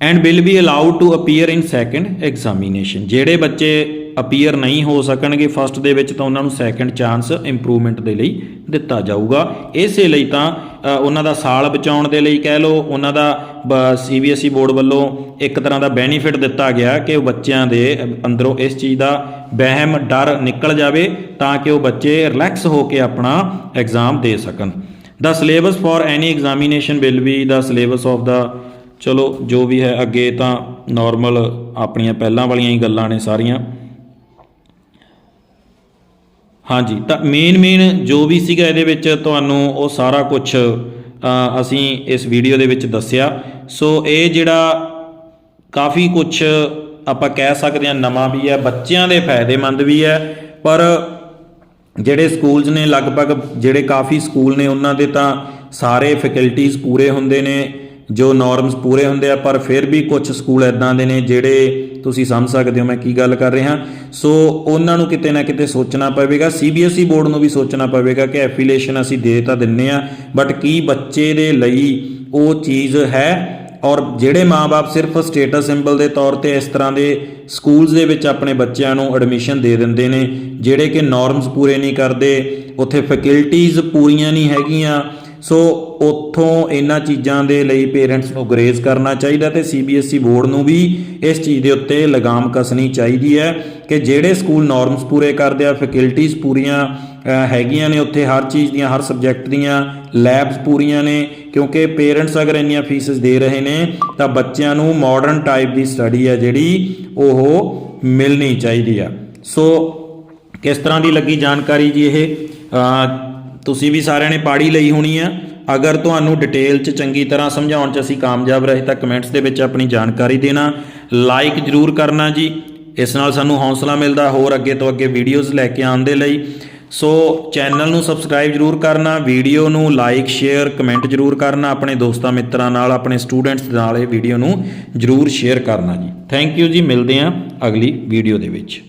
and will be allowed to appear in second examination ਜਿਹੜੇ ਬੱਚੇ ਅਪੀਅਰ ਨਹੀਂ ਹੋ ਸਕਣਗੇ ਫਸਟ ਦੇ ਵਿੱਚ ਤਾਂ ਉਹਨਾਂ ਨੂੰ ਸੈਕੰਡ ਚਾਂਸ ਇੰਪਰੂਵਮੈਂਟ ਦੇ ਲਈ ਦਿੱਤਾ ਜਾਊਗਾ। ਇਸੇ ਲਈ ਤਾਂ ਉਹਨਾਂ ਦਾ ਸਾਲ ਬਚਾਉਣ ਦੇ ਲਈ ਕਹਿ ਲਓ, ਉਹਨਾਂ ਦਾ ਸੀਬੀਐਸਈ ਬੋਰਡ ਵੱਲੋਂ ਇੱਕ ਤਰ੍ਹਾਂ ਦਾ ਬੈਨੀਫਿਟ ਦਿੱਤਾ ਗਿਆ ਕਿ ਉਹ ਬੱਚਿਆਂ ਦੇ ਅੰਦਰੋਂ ਇਸ ਚੀਜ਼ ਦਾ ਵਹਿਮ, ਡਰ ਨਿਕਲ ਜਾਵੇ ਤਾਂ ਕਿ ਉਹ ਬੱਚੇ ਰਿਲੈਕਸ ਹੋ ਕੇ ਆਪਣਾ ਐਗਜ਼ਾਮ ਦੇ ਸਕਣ। The syllabus for any examination will be the syllabus of the ਚਲੋ, ਜੋ ਵੀ ਹੈ ਅੱਗੇ ਤਾਂ ਨਾਰਮਲ ਆਪਣੀਆਂ ਪਹਿਲਾਂ ਵਾਲੀਆਂ ਹੀ ਗੱਲਾਂ ਨੇ ਸਾਰੀਆਂ। ਹਾਂਜੀ, ਤਾਂ ਮੇਨ ਮੇਨ ਜੋ ਵੀ ਸੀਗਾ ਇਹਦੇ ਵਿੱਚ ਤੁਹਾਨੂੰ ਉਹ ਸਾਰਾ ਕੁਝ ਅਸੀਂ ਇਸ ਵੀਡੀਓ ਦੇ ਵਿੱਚ ਦੱਸਿਆ। ਸੋ ਇਹ ਜਿਹੜਾ ਕਾਫੀ ਕੁਝ ਆਪਾਂ ਕਹਿ ਸਕਦੇ ਹਾਂ ਨਵਾਂ ਵੀ ਹੈ, ਬੱਚਿਆਂ ਦੇ ਫਾਇਦੇਮੰਦ ਵੀ ਹੈ, ਪਰ ਜਿਹੜੇ ਸਕੂਲਸ ਨੇ ਲਗਭਗ, ਜਿਹੜੇ ਕਾਫੀ ਸਕੂਲ ਨੇ ਉਹਨਾਂ ਦੇ ਤਾਂ ਸਾਰੇ ਫੈਕਲਟੀਆਂ ਪੂਰੇ ਹੁੰਦੇ ਨੇ, ਜੋ ਨਾਰਮਸ ਪੂਰੇ ਹੁੰਦੇ ਆ, ਪਰ ਫਿਰ ਵੀ ਕੁਝ ਸਕੂਲ ਇਦਾਂ ਦੇ ਨੇ ਜਿਹੜੇ ਤੁਸੀਂ ਸਮਝ ਸਕਦੇ ਹੋ ਮੈਂ ਕੀ ਗੱਲ ਕਰ ਰਿਹਾ। ਸੋ ਉਹਨਾਂ ਨੂੰ ਕਿਤੇ ਨਾ ਕਿਤੇ ਸੋਚਣਾ ਪਵੇਗਾ ਸੀਬੀਐਸਈ ਬੋਰਡ ਨੂੰ ਵੀ ਸੋਚਣਾ ਪਵੇਗਾ ਕਿ ਐਫੀਲੀਏਸ਼ਨ ਅਸੀਂ ਦੇ ਤਾਂ ਦਿੰਨੇ ਆ ਬਟ ਕੀ ਬੱਚੇ ਦੇ ਲਈ ਉਹ ਚੀਜ਼ ਹੈ? ਔਰ ਜਿਹੜੇ ਮਾਪੇ ਸਿਰਫ ਸਟੇਟਸ ਸਿੰਬਲ ਦੇ ਤੌਰ ਤੇ ਇਸ ਤਰ੍ਹਾਂ ਦੇ ਸਕੂਲਸ ਦੇ ਵਿੱਚ ਆਪਣੇ ਬੱਚਿਆਂ ਨੂੰ ਐਡਮਿਸ਼ਨ ਦੇ ਦਿੰਦੇ ਨੇ, ਜਿਹੜੇ ਕਿ ਨਾਰਮਸ ਪੂਰੇ ਨਹੀਂ ਕਰਦੇ, ਉੱਥੇ ਫੈਕਲਟੀਆਂ ਪੂਰੀਆਂ ਨਹੀਂ ਹੈਗੀਆਂ ਸੋ ਉੱਥੋਂ ਇਹਨਾਂ ਚੀਜ਼ਾਂ ਦੇ ਲਈ ਪੇਰੈਂਟਸ ਨੂੰ ਗਰੇਜ਼ ਕਰਨਾ ਚਾਹੀਦਾ ਤੇ ਸੀਬੀਐਸਈ ਬੋਰਡ ਨੂੰ ਵੀ ਇਸ ਚੀਜ਼ ਦੇ ਉੱਤੇ ਲਗਾਮ ਕਸਣੀ ਚਾਹੀਦੀ ਹੈ ਕਿ ਜਿਹੜੇ ਸਕੂਲ ਨਾਰਮਸ ਪੂਰੇ ਕਰਦੇ ਆ ਫੈਕਲਟੀਆਂ ਪੂਰੀਆਂ ਹੈਗੀਆਂ ਨੇ, ਉੱਥੇ ਹਰ ਚੀਜ਼ ਦੀਆਂ, ਹਰ ਸਬਜੈਕਟ ਦੀਆਂ ਲੈਬਸ ਪੂਰੀਆਂ ਨੇ, ਕਿਉਂਕਿ ਪੇਰੈਂਟਸ ਅਗਰ ਇੰਨੀਆਂ ਫੀਸਸ ਦੇ ਰਹੇ ਨੇ ਤਾਂ ਬੱਚਿਆਂ ਨੂੰ ਮਾਡਰਨ ਟਾਈਪ ਦੀ ਸਟੱਡੀ ਹੈ ਜਿਹੜੀ ਉਹ ਮਿਲਣੀ ਚਾਹੀਦੀ ਆ। ਸੋ ਕਿਸ ਤਰ੍ਹਾਂ ਦੀ ਲੱਗੀ ਜਾਣਕਾਰੀ ਜੀ ਇਹ? ਤੁਸੀਂ ਵੀ ਸਾਰਿਆਂ ਨੇ ਪਾੜੀ ਲਈ ਹੋਣੀ ਆ। ਅਗਰ ਤੁਹਾਨੂੰ ਡਿਟੇਲ 'ਚ ਚੰਗੀ ਤਰ੍ਹਾਂ ਸਮਝਾਉਣ 'ਚ ਅਸੀਂ ਕਾਮਯਾਬ ਰਹੇ ਤਾਂ ਕਮੈਂਟਸ ਦੇ ਵਿੱਚ ਆਪਣੀ ਜਾਣਕਾਰੀ ਦੇਣਾ। ਲਾਈਕ ਜਰੂਰ ਕਰਨਾ ਜੀ। ਇਸ ਨਾਲ ਸਾਨੂੰ ਹੌਸਲਾ ਮਿਲਦਾ, ਹੋਰ ਅੱਗੇ ਤੋਂ ਅੱਗੇ ਵੀਡੀਓਜ਼ ਲੈ ਕੇ ਆਉਣ ਦੇ ਲਈ। ਸੋ ਚੈਨਲ ਨੂੰ ਸਬਸਕ੍ਰਾਈਬ ਜਰੂਰ ਕਰਨਾ ਵੀਡੀਓ ਨੂੰ ਲਾਈਕ ਸ਼ੇਅਰ ਕਮੈਂਟ ਜਰੂਰ ਕਰਨਾ, ਆਪਣੇ ਦੋਸਤਾਂ ਮਿੱਤਰਾਂ ਨਾਲ, ਆਪਣੇ ਸਟੂਡੈਂਟਸ ਨਾਲ ਇਹ ਵੀਡੀਓ ਨੂੰ ਜਰੂਰ ਸ਼ੇਅਰ ਕਰਨਾ ਜੀ। ਥੈਂਕ ਯੂ ਜੀ, ਮਿਲਦੇ ਹਾਂ ਅਗਲੀ ਵੀਡੀਓ ਦੇ ਵਿੱਚ।